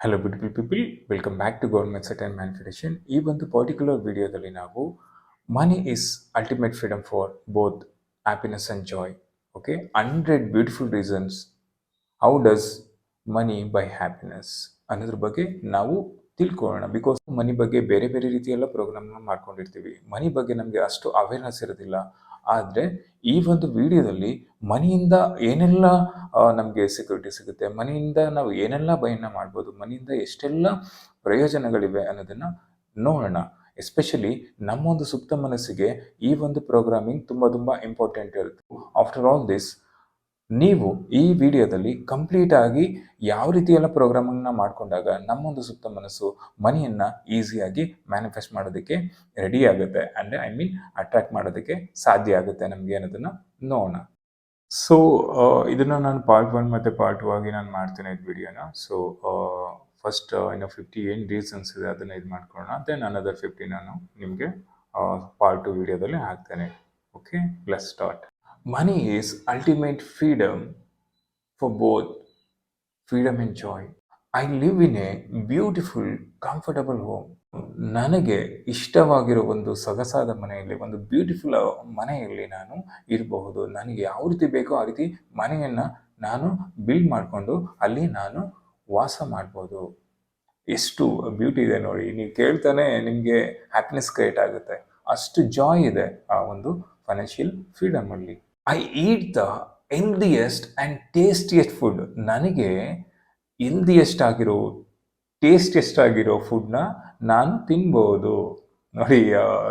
Hello beautiful people welcome back to government set and manifestation ಈ ಒಂದು particular ವಿಡಿಯೋದಲ್ಲಿ ನಾವು money is ultimate freedom for both happiness and joy okay hundred beautiful reasons how does money buy happiness ಅನ್ನೋದ್ರ ಬಗ್ಗೆ ನಾವು ತಿಳ್ಕೊಳ್ಳೋಣ. Because ಮನಿ ಬಗ್ಗೆ ಬೇರೆ ಬೇರೆ ರೀತಿಯೆಲ್ಲ ಪ್ರೋಗ್ರಾಮ್ನ ಮಾಡ್ಕೊಂಡಿರ್ತೀವಿ. ಮನಿ ಬಗ್ಗೆ ನಮಗೆ ಅಷ್ಟು ಅವೇರ್ನೆಸ್ ಇರೋದಿಲ್ಲ. ಆದರೆ ಈ ಒಂದು ವಿಡಿಯೋದಲ್ಲಿ ಮನೆಯಿಂದ ಏನೆಲ್ಲ ನಮಗೆ ಸೆಕ್ಯೂರಿಟಿ ಸಿಗುತ್ತೆ, ಮನೆಯಿಂದ ನಾವು ಏನೆಲ್ಲ ಬಯನ್ನ ಮಾಡ್ಬೋದು, ಮನೆಯಿಂದ ಎಷ್ಟೆಲ್ಲ ಪ್ರಯೋಜನಗಳಿವೆ ಅನ್ನೋದನ್ನು ನೋಡೋಣ. ಎಸ್ಪೆಷಲಿ ನಮ್ಮೊಂದು ಸುಪ್ತ ಮನಸ್ಸಿಗೆ ಈ ಒಂದು ಪ್ರೋಗ್ರಾಮಿಂಗ್ ತುಂಬ ತುಂಬ ಇಂಪಾರ್ಟೆಂಟ್ ಇರುತ್ತೆ. ಆಫ್ಟರ್ ಆಲ್ ದಿಸ್ ನೀವು ಈ ವಿಡಿಯೋದಲ್ಲಿ ಕಂಪ್ಲೀಟ್ ಆಗಿ ಯಾವ ರೀತಿ ಎಲ್ಲ ಪ್ರೋಗ್ರಾಮನ್ನು ಮಾಡಿಕೊಂಡಾಗ ನಮ್ಮೊಂದು ಸುತ್ತ ಮನಸ್ಸು ಮನಿಯನ್ನ ಈಸಿಯಾಗಿ ಮ್ಯಾನಿಫೆಸ್ಟ್ ಮಾಡೋದಕ್ಕೆ ರೆಡಿ ಆಗುತ್ತೆ. ಅಂದರೆ ಐ ಮೀನ್ ಅಟ್ರಾಕ್ಟ್ ಮಾಡೋದಕ್ಕೆ ಸಾಧ್ಯ ಆಗುತ್ತೆ ನಮಗೆ ಅನ್ನೋದನ್ನ ನೋಡೋಣ. ಸೊ ಇದನ್ನ ನಾನು ಪಾರ್ಟ್ ಒನ್ ಮತ್ತು ಪಾರ್ಟ್ ಟು ಆಗಿ ನಾನು ಮಾಡ್ತೇನೆ ಇದು ವಿಡಿಯೋನ. ಸೊ ಫಸ್ಟ್ ಇನ್ನು ಫಿಫ್ಟಿ ಏನು ರೀಸನ್ಸ್ ಇದೆ ಅದನ್ನು ಇದು ಮಾಡ್ಕೊಳ್ಳೋಣ. ದೆನ್ ಅನದರ್ ಫಿಫ್ಟಿ ನಾನು ನಿಮಗೆ ಪಾರ್ಟ್ ಟು ವಿಡಿಯೋದಲ್ಲಿ ಹಾಕ್ತೇನೆ. Okay let's start money is ultimate freedom for both freedom and joy. I live in a beautiful comfortable home. ನನಗೆ ಇಷ್ಟವಾಗಿರೋ ಒಂದು ಸೊಗಸಾದ ಮನೆಯಲ್ಲಿ, ಒಂದು ಬ್ಯೂಟಿಫುಲ್ ಮನೆಯಲ್ಲಿ ನಾನು ಇರಬಹುದು. ನನಗೆ ಯಾವ ರೀತಿ ಬೇಕೋ ಆ ರೀತಿ ಮನೆಯನ್ನು ನಾನು ಬಿಲ್ಡ್ ಮಾಡಿಕೊಂಡು ಅಲ್ಲಿ ನಾನು ವಾಸ ಮಾಡ್ಬೋದು. ಎಷ್ಟು ಬ್ಯೂಟಿ ಇದೆ ನೋಡಿ. ನೀವು ಕೇಳ್ತಾನೆ ನಿಮಗೆ ಹ್ಯಾಪಿನೆಸ್ ಕ್ರಿಯೇಟ್ ಆಗುತ್ತೆ. ಅಷ್ಟು ಜಾಯ್ ಇದೆ ಆ ಒಂದು financial ಫ್ರೀಡಮಲ್ಲಿ I eat the healthiest and tastiest food ನನಗೆ ಹೆಲ್ದಿಯೆಸ್ಟ್ ಆಗಿರೋ ಟೇಸ್ಟಿಯೆಸ್ಟ್ ಆಗಿರೋ ಫುಡ್ನ ನಾನು ತಿನ್ಬೋದು. ನೋಡಿ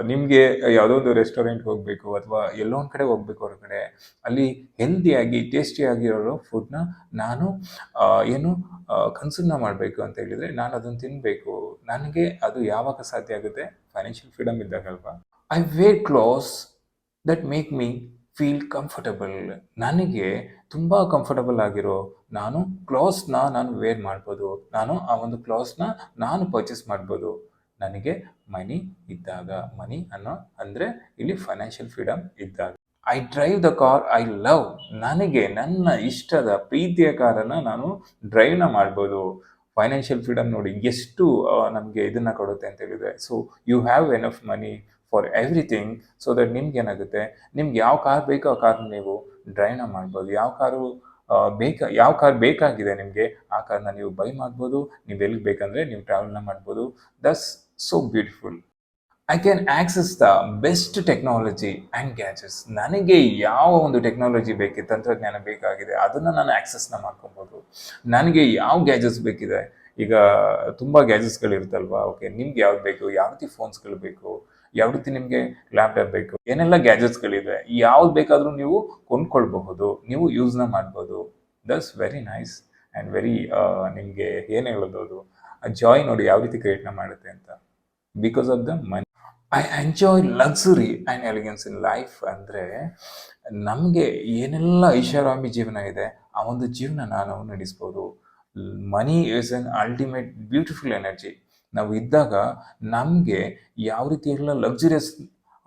ನಿಮಗೆ ಯಾವುದೋ ಒಂದು ರೆಸ್ಟೋರೆಂಟ್ಗೆ ಹೋಗಬೇಕು ಅಥವಾ ಎಲ್ಲೋ ಒಂದು ಕಡೆ ಹೋಗ್ಬೇಕು ಹೊರಗಡೆ ಅಲ್ಲಿ ಹೆಲ್ದಿಯಾಗಿ ಟೇಸ್ಟಿಯಾಗಿರೋ ಫುಡ್ನ ನಾನು ಏನು ಕನ್ಸೂಮ್ನ ಮಾಡಬೇಕು ಅಂತ ಹೇಳಿದರೆ ನಾನು ಅದನ್ನು ತಿನ್ನಬೇಕು ನನಗೆ ಅದು ಯಾವಾಗ ಸಾಧ್ಯ ಆಗುತ್ತೆ? Financial freedom ಇದ್ದಾಗಲ್ವಾ? I wear clothes that make me feel comfortable ನನಗೆ ತುಂಬ ಕಂಫರ್ಟಬಲ್ ಆಗಿರೋ ನಾನು ಕ್ಲಾಸ್ನ ನಾನು ವೇರ್ ಮಾಡ್ಬೋದು. ನಾನು ಆ ಒಂದು ಕ್ಲಾಸ್ನ ನಾನು ಪರ್ಚೇಸ್ ಮಾಡ್ಬೋದು. ನನಗೆ ಮನಿ ಇದ್ದಾಗ ಮನಿ ಅನ್ನೋ ಅಂದರೆ ಇಲ್ಲಿ ಫೈನಾನ್ಷಿಯಲ್ ಫ್ರೀಡಮ್ ಇದ್ದಾಗ. I drive the car I love ನನಗೆ ನನ್ನ ಇಷ್ಟದ ಪ್ರೀತಿಯ ಕಾರನ್ನು ನಾನು ಡ್ರೈವ್ನ ಮಾಡ್ಬೋದು. ಫೈನಾನ್ಷಿಯಲ್ ಫ್ರೀಡಮ್ ನೋಡಿ ಎಷ್ಟು ನಮಗೆ ಇದನ್ನು ಕೊಡುತ್ತೆ ಅಂತ ಹೇಳಿದರೆ. So you have enough money for everything so that ನಿಮ್ಗೆ ಏನಾಗುತ್ತೆ? ನಿಮ್ಗೆ ಯಾವ ಕಾರ್ ಬೇಕೋ ಆ ಕಾರ್ ನೀವು ಡ್ರೈವ್ನ ಮಾಡ್ಬೋದು. ಯಾವ ಕಾರು ಬೇಕಾ, ಯಾವ ಕಾರ್ ಬೇಕಾಗಿದೆ ನಿಮಗೆ ಆ ಕಾರ್ನ ನೀವು ಬೈ ಮಾಡ್ಬೋದು. ನೀವು ಎಲ್ಲಿಗೆ ಬೇಕಂದರೆ ನೀವು ಟ್ರಾವೆಲ್ನ ಮಾಡ್ಬೋದು. This so beautiful I can access the best technology and gadgets ನನಗೆ ಯಾವ ಒಂದು ಟೆಕ್ನಾಲಜಿ ಬೇಕಿದೆ ತಂತ್ರಜ್ಞಾನ ಬೇಕಾಗಿದೆ, ಅದನ್ನು ನಾನು ಆ್ಯಕ್ಸಸ್ನ ಮಾಡ್ಕೊಬೋದು. ನನಗೆ ಯಾವ ಗ್ಯಾಜೆಟ್ಸ್ ಬೇಕಿದೆ? ಈಗ ತುಂಬ ಗ್ಯಾಜೆಟ್ಸ್ಗಳಿರುತ್ತಲ್ವಾ ಓಕೆ ನಿಮ್ಗೆ ಯಾವ್ದು ಬೇಕು? ಯಾವ ರೀತಿ ಫೋನ್ಸ್ಗಳು ಬೇಕು? ಯಾವ ರೀತಿ ನಿಮಗೆ ಲ್ಯಾಪ್ಟಾಪ್ ಬೇಕು. ಏನೆಲ್ಲ ಗ್ಯಾಜೆಟ್ಸ್ಗಳಿದೆ ಯಾವ್ದು ಬೇಕಾದರೂ ನೀವು ಕೊಂಡ್ಕೊಳ್ಬಹುದು, ನೀವು ಯೂಸ್ನ ಮಾಡ್ಬೋದು. That's very nice and very ನಿಮಗೆ ಏನು ಹೇಳೋದು ಅದು? ಜಾಯ್ ನೋಡಿ ಯಾವ ರೀತಿ ಕ್ರಿಯೇಟ್ನ ಮಾಡುತ್ತೆ ಅಂತ. Because of the money I enjoy luxury and elegance in life ಅಂದರೆ ನಮಗೆ ಏನೆಲ್ಲ ಐಷಾರಾಮಿ ಜೀವನ ಇದೆ, ಆ ಒಂದು ಜೀವನ ನಾನು ನಡೆಸ್ಬೋದು. Money is an ultimate beautiful energy ನಾವು ಇದ್ದಾಗ ನಮಗೆ ಯಾವ ರೀತಿ ಎಲ್ಲ ಲಕ್ಸುರಿಯಸ್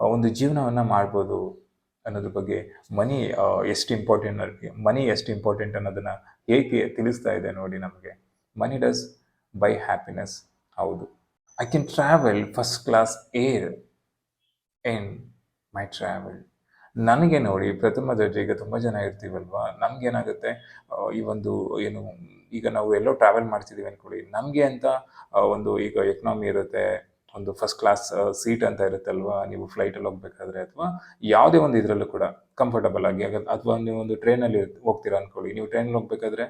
ಒಂದು ಜೀವನವನ್ನು ಮಾಡ್ಬೋದು ಅನ್ನೋದ್ರ ಬಗ್ಗೆ ಮನಿ ಎಷ್ಟು ಇಂಪಾರ್ಟೆಂಟ್ ಮನಿ ಎಷ್ಟು ಇಂಪಾರ್ಟೆಂಟ್ ಅನ್ನೋದನ್ನು ಹೇಗೆ ತಿಳಿಸ್ತಾ ಇದೆ ನೋಡಿ ನಮಗೆ. ಮನಿ ಡಸ್ ಬೈ ಹ್ಯಾಪಿನೆಸ್ ಹೌದು. I can travel first class air in my travel ನನಗೆ ನೋಡಿ ಪ್ರಥಮ ದರ್ಜೆಗೆ ತುಂಬ ಜನ ಇರ್ತೀವಲ್ವಾ? ನಮಗೇನಾಗುತ್ತೆ ಈ ಒಂದು ಏನು, ಈಗ ನಾವು ಎಲ್ಲೋ ಟ್ರಾವೆಲ್ ಮಾಡ್ತಿದ್ದೀವಿ ಅಂದ್ಕೊಳ್ಳಿ ನಮಗೆ ಅಂತ ಒಂದು ಈಗ ಎಕನಾಮಿ ಇರುತ್ತೆ, ಒಂದು ಫಸ್ಟ್ ಕ್ಲಾಸ್ ಸೀಟ್ ಅಂತ ಇರುತ್ತಲ್ವಾ? ನೀವು ಫ್ಲೈಟಲ್ಲಿ ಹೋಗ್ಬೇಕಾದ್ರೆ ಅಥವಾ ಯಾವುದೇ ಒಂದು ಇದರಲ್ಲೂ ಕೂಡ ಕಂಫರ್ಟಬಲ್ ಆಗಿ ಅಥವಾ ನೀವು ಒಂದು ಟ್ರೈನಲ್ಲಿ ಹೋಗ್ತೀರಾ ಅಂದ್ಕೊಳ್ಳಿ ನೀವು ಟ್ರೈನಲ್ಲಿ ಹೋಗ್ಬೇಕಾದ್ರೆ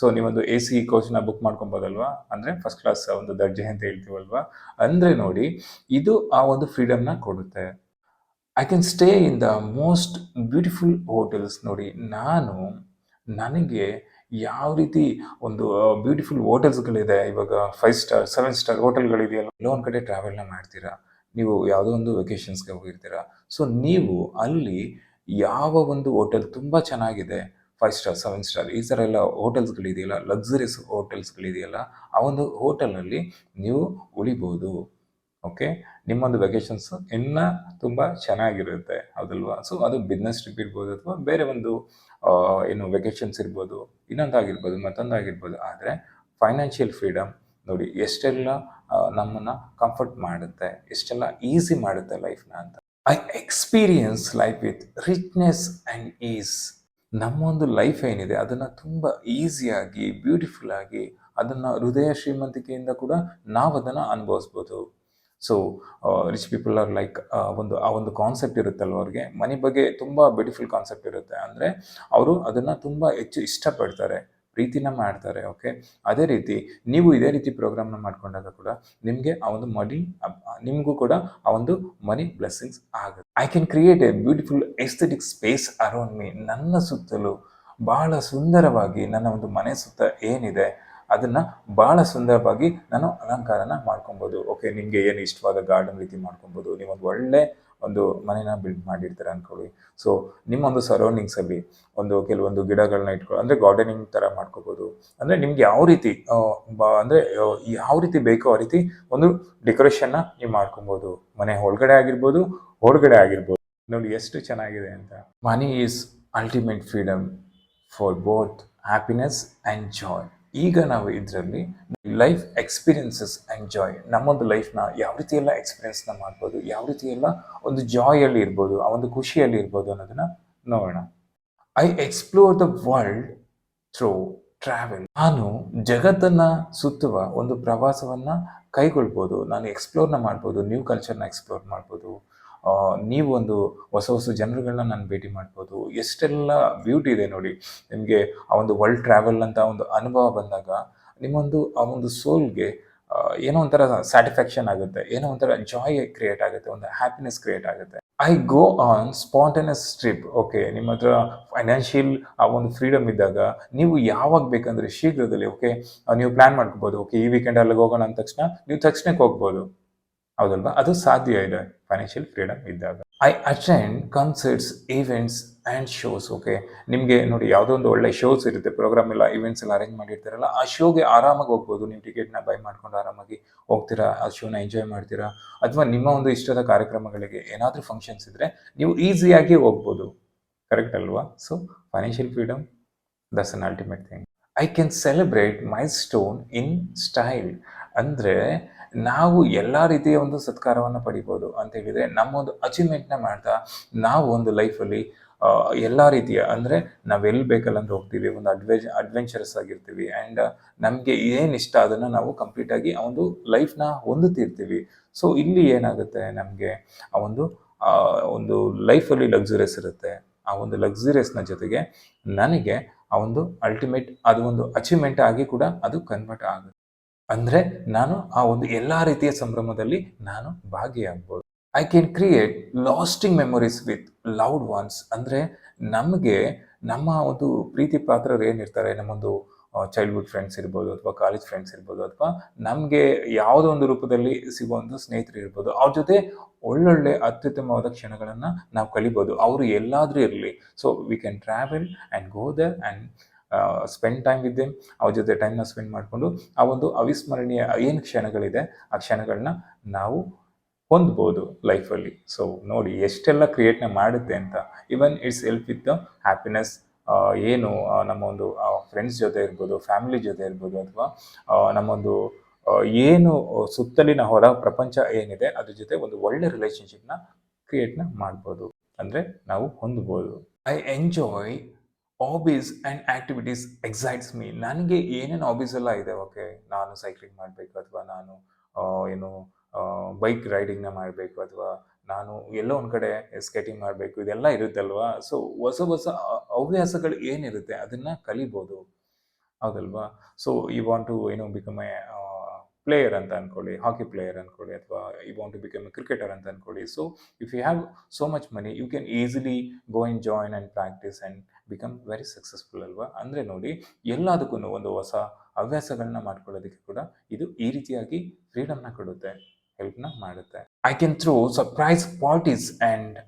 ಸೊ ನೀವೊಂದು ಎ ಸಿ ಕೋಚ್ನ ಬುಕ್ ಮಾಡ್ಕೊಬೋದಲ್ವಾ? ಅಂದರೆ ಫಸ್ಟ್ ಕ್ಲಾಸ್ ಒಂದು ದರ್ಜೆ ಅಂತ ಹೇಳ್ತೀವಲ್ವಾ? ಅಂದರೆ ನೋಡಿ, ಇದು ಆ ಒಂದು ಫ್ರೀಡಮ್ನ ಕೊಡುತ್ತೆ. I can stay in the most beautiful hotels ನೋಡಿ. ನಾನು ನನಗೆ ಯಾವ ರೀತಿ ಒಂದು ಬ್ಯೂಟಿಫುಲ್ ಹೋಟೆಲ್ಸ್ಗಳಿದೆ ಇವಾಗ ಫೈವ್ ಸ್ಟಾರ್ ಸೆವೆನ್ ಸ್ಟಾರ್ ಹೋಟೆಲ್ಗಳಿದೆಯಲ್ಲ ಲೋನ್ ಕಡೆ ಟ್ರಾವೆಲ್ನ ಮಾಡ್ತೀರಾ? ನೀವು ಯಾವುದೋ ಒಂದು ವೆಕೇಶನ್ಸ್ಗೆ ಹೋಗಿರ್ತೀರಾ? ಸೊ ನೀವು ಅಲ್ಲಿ ಯಾವ ಒಂದು ಹೋಟೆಲ್ ತುಂಬ ಚೆನ್ನಾಗಿದೆ ಫೈವ್ ಸ್ಟಾರ್ ಸೆವೆನ್ ಸ್ಟಾರ್ ಈ ಥರ ಎಲ್ಲ ಹೋಟೆಲ್ಸ್ಗಳಿದೆಯಲ್ಲ ಲಕ್ಸುರಿಯಸ್ ಹೋಟೆಲ್ಸ್ಗಳಿದೆಯಲ್ಲ ಆ ಒಂದು ಹೋಟೆಲ್ನಲ್ಲಿ ನೀವು ಉಳಿಬೋದು. ಓಕೆ ನಿಮ್ಮೊಂದು ವೆಕೇಷನ್ಸ್ ಇನ್ನೂ ತುಂಬ ಚೆನ್ನಾಗಿರುತ್ತೆ, ಹೌದಲ್ವಾ? ಸೊ ಅದು ಬಿಸ್ನೆಸ್ ಟ್ರಿಪ್ ಇರ್ಬೋದು ಅಥವಾ ಬೇರೆ ಒಂದು ಏನು ವೆಕೇಷನ್ಸ್ ಇರ್ಬೋದು ಇನ್ನೊಂದಾಗಿರ್ಬೋದು ಮತ್ತೊಂದಾಗಿರ್ಬೋದು ಆದರೆ ಫೈನಾನ್ಷಿಯಲ್ ಫ್ರೀಡಮ್ ನೋಡಿ ಎಷ್ಟೆಲ್ಲ ನಮ್ಮನ್ನು ನಮ್ಮನ್ನ ಕಂಫರ್ಟ್ ಮಾಡುತ್ತೆ, ಎಷ್ಟೆಲ್ಲ ಈಸಿ ಮಾಡುತ್ತೆ ಲೈಫ್ನ ಅಂತ. I experience life with richness and is ನಮ್ಮ ಒಂದು ಲೈಫ್ ಏನಿದೆ, ಅದನ್ನು ತುಂಬ ಈಸಿಯಾಗಿ ಬ್ಯೂಟಿಫುಲ್ ಆಗಿ, ಅದನ್ನು ಹೃದಯ ಶ್ರೀಮಂತಿಕೆಯಿಂದ ಕೂಡ ನಾವು ಅದನ್ನು ಅನುಭವಿಸ್ಬೋದು. So rich people are like ಒಂದು, ಆ ಒಂದು ಕಾನ್ಸೆಪ್ಟ್ ಇರುತ್ತಲ್ವ ಅವ್ರಿಗೆ? ಮನಿ ಬಗ್ಗೆ ತುಂಬ ಬ್ಯೂಟಿಫುಲ್ ಕಾನ್ಸೆಪ್ಟ್ ಇರುತ್ತೆ. ಅಂದರೆ ಅವರು ಅದನ್ನು ತುಂಬ ಹೆಚ್ಚು ಇಷ್ಟಪಡ್ತಾರೆ, ಪ್ರೀತಿನ ಮಾಡ್ತಾರೆ ಓಕೆ ಅದೇ ರೀತಿ ನೀವು ಇದೇ ರೀತಿ ಪ್ರೋಗ್ರಾಮ್ನ ಮಾಡ್ಕೊಂಡಾಗ ಕೂಡ ನಿಮಗೆ ಆ ಒಂದು ಮನಿ ನಿಮಗೂ ಕೂಡ ಆ ಒಂದು ಮನಿ ಬ್ಲೆಸ್ಸಿಂಗ್ಸ್ ಆಗುತ್ತೆ. I can create a beautiful aesthetic space around me ನನ್ನ ಸುತ್ತಲೂ ಬಹಳ ಸುಂದರವಾಗಿ ನನ್ನ ಒಂದು ಮನೆ ಸುತ್ತ ಏನಿದೆ ಅದನ್ನು ಭಾಳ ಸುಂದರವಾಗಿ ನಾನು ಅಲಂಕಾರನ ಮಾಡ್ಕೊಬೋದು. ಓಕೆ ನಿಮಗೆ ಏನು ಇಷ್ಟವಾದ ಗಾರ್ಡನ್ ರೀತಿ ಮಾಡ್ಕೊಬೋದು. ನೀವೊಂದು ಒಳ್ಳೆ ಒಂದು ಮನೇನ ಬಿಲ್ಡ್ ಮಾಡಿರ್ತಾರೆ ಅಂದ್ಕೊಳ್ಳಿ ಸೊ ನಿಮ್ಮ ಒಂದು ಸರೌಂಡಿಂಗ್ಸಲ್ಲಿ ಒಂದು ಕೆಲವೊಂದು ಗಿಡಗಳನ್ನ ಇಟ್ಕೊಳ್ಳಿ ಅಂದರೆ ಗಾರ್ಡನಿಂಗ್ ಥರ ಮಾಡ್ಕೋಬೋದು. ಅಂದರೆ ನಿಮ್ಗೆ ಯಾವ ರೀತಿ ಅಂದರೆ ಯಾವ ರೀತಿ ಬೇಕೋ ಆ ರೀತಿ ಒಂದು ಡೆಕೋರೇಷನ್ನ ನೀವು ಮಾಡ್ಕೊಬೋದು. ಮನೆ ಒಳಗಡೆ ಆಗಿರ್ಬೋದು, ಹೊರಗಡೆ ಆಗಿರ್ಬೋದು. ನೋಡಿ ಎಷ್ಟು ಚೆನ್ನಾಗಿದೆ ಅಂತ. Money is ultimate freedom for both happiness and joy ಈಗ ನಾವು ಇದರಲ್ಲಿ ಲೈಫ್ ಎಕ್ಸ್ಪೀರಿಯನ್ಸಸ್ ಆ್ಯಂಡ್ ಜಾಯ್ ನಮ್ಮೊಂದು ಲೈಫ್ನ ಯಾವ ರೀತಿ ಎಲ್ಲ ಎಕ್ಸ್ಪೀರಿಯನ್ಸ್ನ ಮಾಡ್ಬೋದು, ಯಾವ ರೀತಿ ಎಲ್ಲ ಒಂದು ಜಾಯಲ್ಲಿ ಇರ್ಬೋದು, ಆ ಒಂದು ಖುಷಿಯಲ್ಲಿ ಇರ್ಬೋದು ಅನ್ನೋದನ್ನ ನೋಡೋಣ. I explore the world through travel ನಾನು ಜಗತ್ತನ್ನ ಸುತ್ತುವ ಒಂದು ಪ್ರವಾಸವನ್ನ ಕೈಗೊಳ್ಬೋದು. ನಾನು ಎಕ್ಸ್ಪ್ಲೋರ್ನ ಮಾಡ್ಬೋದು ನ್ಯೂ ಕಲ್ಚರ್ನ ಎಕ್ಸ್ಪ್ಲೋರ್ ಮಾಡ್ಬೋದು. ನೀವು ಒಂದು ಹೊಸ ಹೊಸ ಜನರುಗಳನ್ನ ನಾನು ಭೇಟಿ ಮಾಡ್ಬೋದು. ಎಷ್ಟೆಲ್ಲ ಬ್ಯೂಟಿ ಇದೆ ನೋಡಿ. ನಿಮಗೆ ಆ ಒಂದು ವರ್ಲ್ಡ್ ಟ್ರಾವೆಲ್ ಅಂತ ಒಂದು ಅನುಭವ ಬಂದಾಗ ನಿಮ್ಮೊಂದು ಆ ಒಂದು ಸೋಲ್ಗೆ ಏನೋ ಒಂಥರ ಸ್ಯಾಟಿಸ್ಫ್ಯಾಕ್ಷನ್ ಆಗುತ್ತೆ. ಏನೋ ಒಂಥರ ಜಾಯ್ ಕ್ರಿಯೇಟ್ ಆಗುತ್ತೆ. ಒಂದು ಹ್ಯಾಪಿನೆಸ್ ಕ್ರಿಯೇಟ್ ಆಗುತ್ತೆ. I go on spontaneous trip okay ನಿಮ್ಮ ಹತ್ರ ಫೈನಾನ್ಷಿಯಲ್ ಆ ಒಂದು ಫ್ರೀಡಮ್ ಇದ್ದಾಗ ನೀವು ಯಾವಾಗ ಬೇಕಂದ್ರೆ ಶೀಘ್ರದಲ್ಲಿ ಓಕೆ ನೀವು ಪ್ಲಾನ್ ಮಾಡ್ಕೋಬೋದು. ಓಕೆ ಈ ವೀಕೆಂಡ್ ಅಲ್ಲಿಗೆ ಹೋಗೋಣ ಅಂದ ತಕ್ಷಣ, ನೀವು ತಕ್ಷಣಕ್ಕೆ ಹೋಗ್ಬೋದು. ಹೌದಲ್ವಾ? ಅದು ಸಾಧ್ಯ ಇದೆ. ಫೈನಾನ್ಷಿಯಲ್ ಫ್ರೀಡಮ್ ಇದ್ದಾಗ. I attend concerts events and shows okay ನಿಮಗೆ ನೋಡಿ ಯಾವುದೋ ಒಂದು ಒಳ್ಳೆ ಶೋಸ್ ಇರುತ್ತೆ ಪ್ರೋಗ್ರಾಮ್ ಎಲ್ಲ ಈವೆಂಟ್ಸ್ ಎಲ್ಲ ಅರೇಂಜ್ ಮಾಡಿರ್ತಾರಲ್ಲ, ಆ ಶೋಗೆ ಆರಾಮಾಗಿ ಹೋಗ್ಬೋದು. ನೀವು ಟಿಕೆಟ್ನ ಬೈ ಮಾಡ್ಕೊಂಡು ಆರಾಮಾಗಿ ಹೋಗ್ತೀರಾ, ಆ ಶೋನ ಎಂಜಾಯ್ ಮಾಡ್ತೀರಾ? ಅಥವಾ ನಿಮ್ಮ ಒಂದು ಇಷ್ಟದ ಕಾರ್ಯಕ್ರಮಗಳಿಗೆ ಏನಾದರೂ ಫಂಕ್ಷನ್ಸ್ ಇದ್ದರೆ ನೀವು ಈಸಿಯಾಗಿ ಹೋಗ್ಬೋದು. ಕರೆಕ್ಟ್ ಅಲ್ವಾ? So financial freedom does an ultimate thing I can celebrate milestone in style ಅಂದರೆ ನಾವು ಎಲ್ಲ ರೀತಿಯ ಒಂದು ಸತ್ಕಾರವನ್ನು ಪಡಿಬೋದು ಅಂತ ಹೇಳಿದರೆ ನಮ್ಮೊಂದು ಅಚೀವ್ಮೆಂಟ್ನ ಮಾಡ್ತಾ ನಾವು ಒಂದು ಲೈಫಲ್ಲಿ ಎಲ್ಲ ರೀತಿಯ ಅಂದರೆ ನಾವು ಎಲ್ಲಿ ಬೇಕಲ್ಲ ಅಂದ್ರೆ ಹೋಗ್ತೀವಿ, ಒಂದು ಅಡ್ವೆ ಅಡ್ವೆಂಚರಸ್ ಆಗಿರ್ತೀವಿ ಆ್ಯಂಡ್ ನಮಗೆ ಏನು ಇಷ್ಟ ಅದನ್ನು ನಾವು ಕಂಪ್ಲೀಟಾಗಿ ಆ ಒಂದು ಲೈಫ್ನ ಹೊಂದುತ್ತಿರ್ತೀವಿ. ಸೊ ಇಲ್ಲಿ ಏನಾಗುತ್ತೆ ನಮಗೆ ಆ ಒಂದು ಒಂದು ಲೈಫಲ್ಲಿ ಲಕ್ಸುರಿಯಸ್ ಇರುತ್ತೆ. ಆ ಒಂದು ಲಕ್ಸುರಿಯಸ್ನ ಜೊತೆಗೆ ನನಗೆ ಆ ಒಂದು ಅಲ್ಟಿಮೇಟ್ ಅದು ಒಂದು ಅಚೀವ್ಮೆಂಟ್ ಆಗಿ ಕೂಡ ಅದು ಕನ್ವರ್ಟ್ ಆಗುತ್ತೆ. ಅಂದರೆ ನಾನು ಆ ಒಂದು ಎಲ್ಲ ರೀತಿಯ ಸಂಭ್ರಮದಲ್ಲಿ ನಾನು ಭಾಗಿಯಾಗ್ಬೋದು. I can create lasting memories with loved ones ಅಂದರೆ ನಮಗೆ ನಮ್ಮ ಒಂದು ಪ್ರೀತಿ ಪಾತ್ರರು ಏನಿರ್ತಾರೆ, ನಮ್ಮೊಂದು ಚೈಲ್ಡ್ಹುಡ್ ಫ್ರೆಂಡ್ಸ್ ಇರ್ಬೋದು ಅಥವಾ ಕಾಲೇಜ್ ಫ್ರೆಂಡ್ಸ್ ಇರ್ಬೋದು ಅಥವಾ ನಮಗೆ ಯಾವುದೋ ಒಂದು ರೂಪದಲ್ಲಿ ಸಿಗುವಂಥ ಸ್ನೇಹಿತರು ಇರ್ಬೋದು, ಅವ್ರ ಜೊತೆ ಒಳ್ಳೊಳ್ಳೆ ಅತ್ಯುತ್ತಮವಾದ ಕ್ಷಣಗಳನ್ನು ನಾವು ಕಲಿಬೋದು. ಅವರು ಎಲ್ಲಾದರೂ ಇರಲಿ. So we can travel and go there and spend time with ಅವ್ರ ಜೊತೆ ಟೈಮ್ನ ಸ್ಪೆಂಡ್ ಮಾಡಿಕೊಂಡು ಆ ಒಂದು ಅವಿಸ್ಮರಣೀಯ ಏನು ಕ್ಷಣಗಳಿದೆ, ಆ ಕ್ಷಣಗಳನ್ನ ನಾವು ಹೊಂದ್ಬೋದು ಲೈಫಲ್ಲಿ ಸೊ ನೋಡಿ ಎಷ್ಟೆಲ್ಲ ಕ್ರಿಯೇಟ್ನ ಮಾಡುತ್ತೆ ಅಂತ. Even it's help with the happiness ಏನು ನಮ್ಮ ಒಂದು ಫ್ರೆಂಡ್ಸ್ ಜೊತೆ ಇರ್ಬೋದು ಫ್ಯಾಮಿಲಿ ಜೊತೆ ಇರ್ಬೋದು ಅಥವಾ ನಮ್ಮೊಂದು ಏನು ಸುತ್ತಲಿನ ಹೊರ ಪ್ರಪಂಚ ಏನಿದೆ, ಅದ್ರ ಜೊತೆ ಒಂದು ಒಳ್ಳೆ ರಿಲೇಶನ್ಶಿಪ್ನ ಕ್ರಿಯೇಟ್ನ ಮಾಡ್ಬೋದು. ಅಂದರೆ ನಾವು ಹೊಂದ್ಬೋದು. I enjoy hobbies and activities excites me ನನಗೆ ಏನೇನು ಹಾಬೀಸ್ ಎಲ್ಲ ಇದೆ ಓಕೆ ನಾನು ಸೈಕ್ಲಿಂಗ್ ಮಾಡಬೇಕು ಅಥವಾ ನಾನು ಏನು ಬೈಕ್ ರೈಡಿಂಗ್ನ ಮಾಡಬೇಕು ಅಥವಾ ನಾನು ಎಲ್ಲೋ ಒಂದು ಕಡೆ ಸ್ಕೇಟಿಂಗ್ ಮಾಡಬೇಕು, ಇದೆಲ್ಲ ಇರುತ್ತಲ್ವಾ? ಸೊ ಹೊಸ ಹೊಸ ಹವ್ಯಾಸಗಳು ಏನಿರುತ್ತೆ ಅದನ್ನು ಕಲಿಬೋದು. ಹೌದಲ್ವಾ? ಸೊ ಈ ವಾಂಟ್ ಟು ಏನು ಬಿಕಮ್ ಎ ಪ್ಲೇಯರ್ ಅಂತ ಅಂದ್ಕೊಳ್ಳಿ ಹಾಕಿ ಪ್ಲೇಯರ್ ಅಂದ್ಕೊಳ್ಳಿ ಅಥವಾ I want to become a cricketer ಅಂತ ಅಂದ್ಕೊಳ್ಳಿ so if you have so much money you can easily go in join and practice and become very successful ಅಲ್ವಾ? ಅಂದರೆ ನೋಡಿ ಎಲ್ಲದಕ್ಕೂ ಒಂದು ಹೊಸ ಹವ್ಯಾಸಗಳನ್ನ ಮಾಡ್ಕೊಳ್ಳೋದಕ್ಕೆ ಕೂಡ ಇದು ಈ ರೀತಿಯಾಗಿ ಫ್ರೀಡಮ್ನ ಕೊಡುತ್ತೆ ಹೆಲ್ಪ್ನ ಮಾಡುತ್ತೆ. I can throw surprise parties and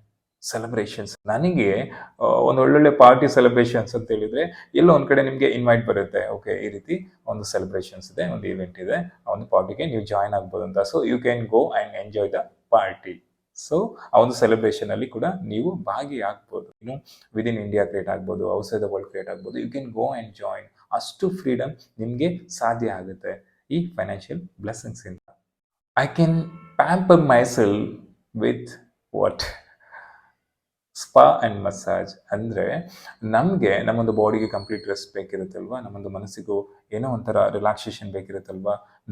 celebrations ನನಗೆ ಒಂದು ಒಳ್ಳೊಳ್ಳೆ ಪಾರ್ಟಿ ಸೆಲೆಬ್ರೇಷನ್ಸ್ ಅಂತ ಹೇಳಿದ್ರೆ, ಎಲ್ಲೋ ಒಂದು ಕಡೆ ನಿಮಗೆ ಇನ್ವೈಟ್ ಬರುತ್ತೆ. ಓಕೆ ಈ ರೀತಿ ಒಂದು ಸೆಲೆಬ್ರೇಷನ್ಸ್ ಇದೆ, ಒಂದು ಇವೆಂಟ್ ಇದೆ ಒಂದು ಪಾರ್ಟಿಗೆ ನೀವು ಜಾಯ್ನ್ ಆಗ್ಬೋದು ಅಂತ so you can go and enjoy the party so ಆ ಒಂದು ಸೆಲೆಬ್ರೇಷನ್ ಅಲ್ಲಿ ಕೂಡ ನೀವು ಭಾಗಿಯಾಗ್ಬೋದು. ಇನ್ನು ಇನ್ ಇಂಡಿಯಾ ಕ್ರಿಯೇಟ್ ಆಗ್ಬೋದು ಔಟ್ಸೈಡ್ ದ ವರ್ಲ್ಡ್ ಕ್ರಿಯೇಟ್ ಆಗ್ಬೋದು. You can go and join ಅಷ್ಟು ಫ್ರೀಡಮ್ ನಿಮಗೆ ಸಾಧ್ಯ ಆಗುತ್ತೆ ಈ financial ಬ್ಲೆಸ್ಸಿಂಗ್ಸಿಂದ I can pamper myself with what spa and massage ಅಂದರೆ ನಮಗೆ ನಮ್ಮೊಂದು ಬಾಡಿಗೆ ಕಂಪ್ಲೀಟ್ ರೆಸ್ಟ್ ಬೇಕಿರುತ್ತಲ್ವ? ನಮ್ಮೊಂದು ಮನಸ್ಸಿಗೂ ಏನೋ ಒಂಥರ ರಿಲ್ಯಾಕ್ಸೇಷನ್ ಬೇಕಿರುತ್ತಲ್ವ?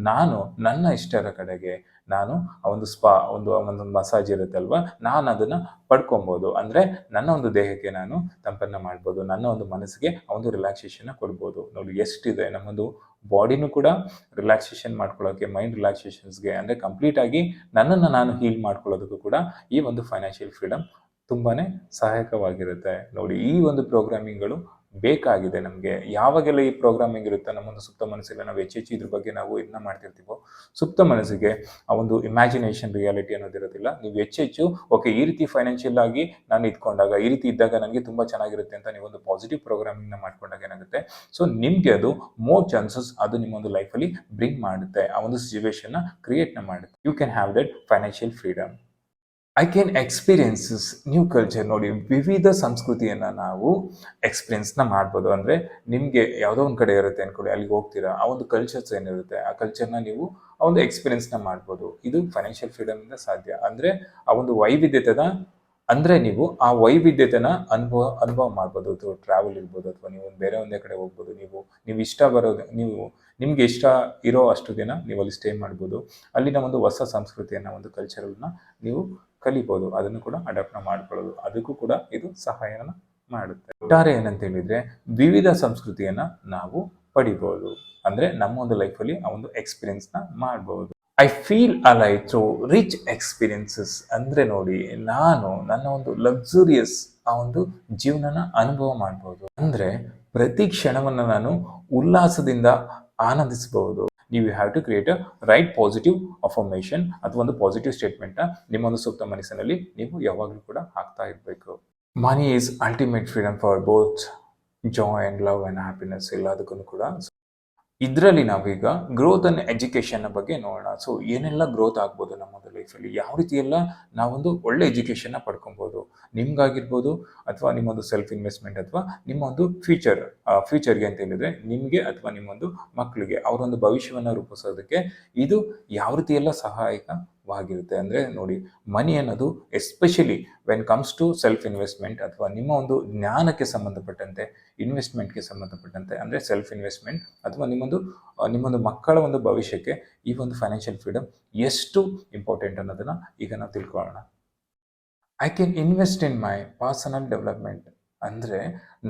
ನಾನು ನನ್ನ ಇಷ್ಟರ ಕಡೆಗೆ ನಾನು ಆ ಒಂದು ಸ್ಪಾ ಒಂದು ಒಂದೊಂದು ಒಂದು ಮಸಾಜ್ ಇರುತ್ತಲ್ವ? ನಾನು ಅದನ್ನು ಪಡ್ಕೊಬೋದು. ಅಂದರೆ ನನ್ನ ಒಂದು ದೇಹಕ್ಕೆ ನಾನು ತಂಪನ್ನ ಮಾಡ್ಬೋದು. ನನ್ನ ಒಂದು ಮನಸ್ಸಿಗೆ ಆ ಒಂದು ರಿಲ್ಯಾಕ್ಸೇಷನ್ನ ಕೊಡ್ಬೋದು. ನೋಡಿ, ಎಷ್ಟಿದೆ ನಮ್ಮೊಂದು ಬಾಡಿನೂ ಕೂಡ ರಿಲ್ಯಾಕ್ಸೇಷನ್ ಮಾಡ್ಕೊಳ್ಳೋಕ್ಕೆ ಮೈಂಡ್ ರಿಲ್ಯಾಕ್ಸೇಷನ್ಸ್ಗೆ ಅಂದರೆ ಕಂಪ್ಲೀಟಾಗಿ ನನ್ನನ್ನು ನಾನು ಹೀಲ್ ಮಾಡ್ಕೊಳ್ಳೋದಕ್ಕೂ ಕೂಡ ಈ ಒಂದು ಫೈನಾನ್ಷಿಯಲ್ ಫ್ರೀಡಮ್ ತುಂಬಾ ಸಹಾಯಕವಾಗಿರುತ್ತೆ. ನೋಡಿ, ಈ ಒಂದು ಪ್ರೋಗ್ರಾಮಿಂಗ್ಗಳು ಬೇಕಾಗಿದೆ ನಮಗೆ. ಯಾವಾಗೆಲ್ಲ ಈ ಪ್ರೋಗ್ರಾಮಿಂಗ್ ಇರುತ್ತೆ ನಮ್ಮೊಂದು ಸುಪ್ತ ಮನಸ್ಸಿಗೆ ನಾವು ಹೆಚ್ಚು ಹೆಚ್ಚು ಇದ್ರ ಬಗ್ಗೆ ನಾವು ಇದನ್ನ ಮಾಡ್ತಿರ್ತೀವೋ, ಸುಪ್ತ ಮನಸ್ಸಿಗೆ ಆ ಒಂದು ಇಮ್ಯಾಜಿನೇಷನ್ ರಿಯಾಲಿಟಿ ಅನ್ನೋದಿರೋದಿಲ್ಲ ನೀವು ಹೆಚ್ಚು ಓಕೆ ಈ ರೀತಿ ಫೈನಾನ್ಷಿಯಲ್ ಆಗಿ ನಾನು ಇದ್ಕೊಂಡಾಗ, ಈ ರೀತಿ ಇದ್ದಾಗ ನನಗೆ ತುಂಬ ಚೆನ್ನಾಗಿರುತ್ತೆ ಅಂತ ನೀವು ಒಂದು ಪಾಸಿಟಿವ್ ಪ್ರೋಗ್ರಾಮಿಂಗ್ನ ಮಾಡ್ಕೊಂಡಾಗ ಏನಾಗುತ್ತೆ? ಸೊ ನಿಮಗೆ ಅದು ಮೋರ್ ಚಾನ್ಸಸ್ ಅದು ನಿಮ್ಮೊಂದು ಲೈಫಲ್ಲಿ ಬ್ರಿಂಗ್ ಮಾಡುತ್ತೆ. ಆ ಒಂದು ಸಿಚುವೇಶನ್ನ ಕ್ರಿಯೇಟ್ನ ಮಾಡುತ್ತೆ. You can have that financial freedom I can experiences new culture ನೋಡಿ, ವಿವಿಧ ಸಂಸ್ಕೃತಿಯನ್ನು ನಾವು ಎಕ್ಸ್ಪೀರಿಯನ್ಸ್ನ ಮಾಡ್ಬೋದು. ಅಂದರೆ ನಿಮಗೆ ಯಾವುದೋ ಒಂದು ಕಡೆ ಇರುತ್ತೆ ಅಂದ್ಕೊಳ್ಳಿ ಅಲ್ಲಿಗೆ ಹೋಗ್ತೀರಾ, ಆ ಒಂದು ಕಲ್ಚರ್ಸ್ ಏನಿರುತ್ತೆ, ಆ ಕಲ್ಚರ್ನ ನೀವು ಆ ಒಂದು ಎಕ್ಸ್ಪೀರಿಯನ್ಸ್ನ ಮಾಡ್ಬೋದು. ಇದು ಫೈನಾನ್ಷಿಯಲ್ ಫ್ರೀಡಮಿಂದ ಸಾಧ್ಯ. ಅಂದರೆ ಆ ಒಂದು ವೈವಿಧ್ಯತೆನ, ಅಂದರೆ ನೀವು ಆ ವೈವಿಧ್ಯತೆನ ಅನುಭವ ಅನುಭವ ಮಾಡ್ಬೋದು. ಅಥವಾ ಟ್ರಾವೆಲ್ ಇರ್ಬೋದು, ಅಥವಾ ನೀವು ಬೇರೆ ಒಂದೇ ಕಡೆ ಹೋಗ್ಬೋದು. ನೀವು ನೀವು ಇಷ್ಟ ಬರೋದು, ನೀವು, ನಿಮಗೆ ಇಷ್ಟ ಇರೋ ಅಷ್ಟು ದಿನ ನೀವು ಅಲ್ಲಿ ಸ್ಟೇ ಮಾಡ್ಬೋದು. ಅಲ್ಲಿನ ಒಂದು ಹೊಸ ಸಂಸ್ಕೃತಿಯನ್ನು, ಒಂದು ಕಲ್ಚರಲ್ನ ನೀವು ಕಲಿಬೋದು, ಅದನ್ನು ಕೂಡ ಅಡಾಪ್ಟ್ ಮಾಡ್ಕೊಳ್ಳೋದು. ಅದಕ್ಕೂ ಕೂಡ ಇದು ಸಹಾಯನ ಮಾಡುತ್ತೆ. ಒಟ್ಟಾರೆ ಏನಂತ ಹೇಳಿದ್ರೆ ವಿವಿಧ ಸಂಸ್ಕೃತಿಯನ್ನ ನಾವು ಪಡಿಬೋದು. ಅಂದ್ರೆ ನಮ್ಮ ಒಂದು ಲೈಫಲ್ಲಿ ಆ ಒಂದು ಎಕ್ಸ್ಪೀರಿಯನ್ಸ್ನ ಮಾಡ್ಬೋದು. I feel alive through rich experiences ಅಂದ್ರೆ ನೋಡಿ, ನಾನು ನನ್ನ ಒಂದು ಲಕ್ಸುರಿಯಸ್ ಆ ಒಂದು ಜೀವನನ ಅನುಭವ ಮಾಡ್ಬೋದು. ಅಂದ್ರೆ ಪ್ರತಿ ಕ್ಷಣವನ್ನು ನಾನು ಉಲ್ಲಾಸದಿಂದ ಆನಂದಿಸಬಹುದು. ನೀವು have to create right positive affirmation ಅಥವಾ ಒಂದು ಪಾಸಿಟಿವ್ ಸ್ಟೇಟ್ಮೆಂಟ್ನ ನಿಮ್ಮ ಒಂದು ಸೂಕ್ತ ಮನಸ್ಸಿನಲ್ಲಿ ನೀವು ಯಾವಾಗಲೂ ಕೂಡ ಹಾಕ್ತಾ ಇರಬೇಕು. Money is ultimate freedom for both joy and love and happiness ಎಲ್ಲದಕ್ಕೂ ಕೂಡ. ಇದರಲ್ಲಿ ನಾವೀಗ ಗ್ರೋತ್ ಅಂಡ್ ಎಜುಕೇಷನ್ ಬಗ್ಗೆ ನೋಡೋಣ. ಸೊ ಏನೆಲ್ಲ ಗ್ರೋತ್ ಆಗ್ಬೋದು ನಮ್ಮದು ಲೈಫಲ್ಲಿ ಯಾವ ರೀತಿ ಎಲ್ಲ ನಾವೊಂದು ಒಳ್ಳೆ ಎಜುಕೇಷನ್ನ ಪಡ್ಕೊಬೋದು? ನಿಮ್ಗಾಗಿರ್ಬೋದು ಅಥವಾ ನಿಮ್ಮೊಂದು ಸೆಲ್ಫ್ ಇನ್ವೆಸ್ಟ್ಮೆಂಟ್ ಅಥವಾ ನಿಮ್ಮ ಒಂದು ಫ್ಯೂಚರ್ ಫ್ಯೂಚರ್ಗೆ ಅಂತ ಹೇಳಿದ್ರೆ ನಿಮಗೆ ಅಥವಾ ನಿಮ್ಮೊಂದು ಮಕ್ಕಳಿಗೆ ಅವರೊಂದು ಭವಿಷ್ಯವನ್ನು ರೂಪಿಸೋದಕ್ಕೆ ಇದು ಯಾವ ರೀತಿ ಎಲ್ಲ ಸಹಾಯಕವಾಗಿರುತ್ತೆ ಅಂದರೆ ನೋಡಿ ಮನಿ ಅನ್ನೋದು especially when comes to self investment ಅಥವಾ ನಿಮ್ಮ ಒಂದು ಜ್ಞಾನಕ್ಕೆ ಸಂಬಂಧಪಟ್ಟಂತೆ ಇನ್ವೆಸ್ಟ್ಮೆಂಟ್ಗೆ ಸಂಬಂಧಪಟ್ಟಂತೆ ಅಂದರೆ ಸೆಲ್ಫ್ ಇನ್ವೆಸ್ಟ್ಮೆಂಟ್ ಅಥವಾ ನಿಮ್ಮೊಂದು ನಿಮ್ಮೊಂದು ಮಕ್ಕಳ ಒಂದು ಭವಿಷ್ಯಕ್ಕೆ ಈ ಒಂದು ಫೈನಾನ್ಷಿಯಲ್ ಫ್ರೀಡಮ್ ಎಷ್ಟು ಇಂಪಾರ್ಟೆಂಟ್ ಅನ್ನೋದನ್ನು ಈಗ ನಾವು ತಿಳ್ಕೊಳ್ಳೋಣ. I can invest in my personal development ಅಂದರೆ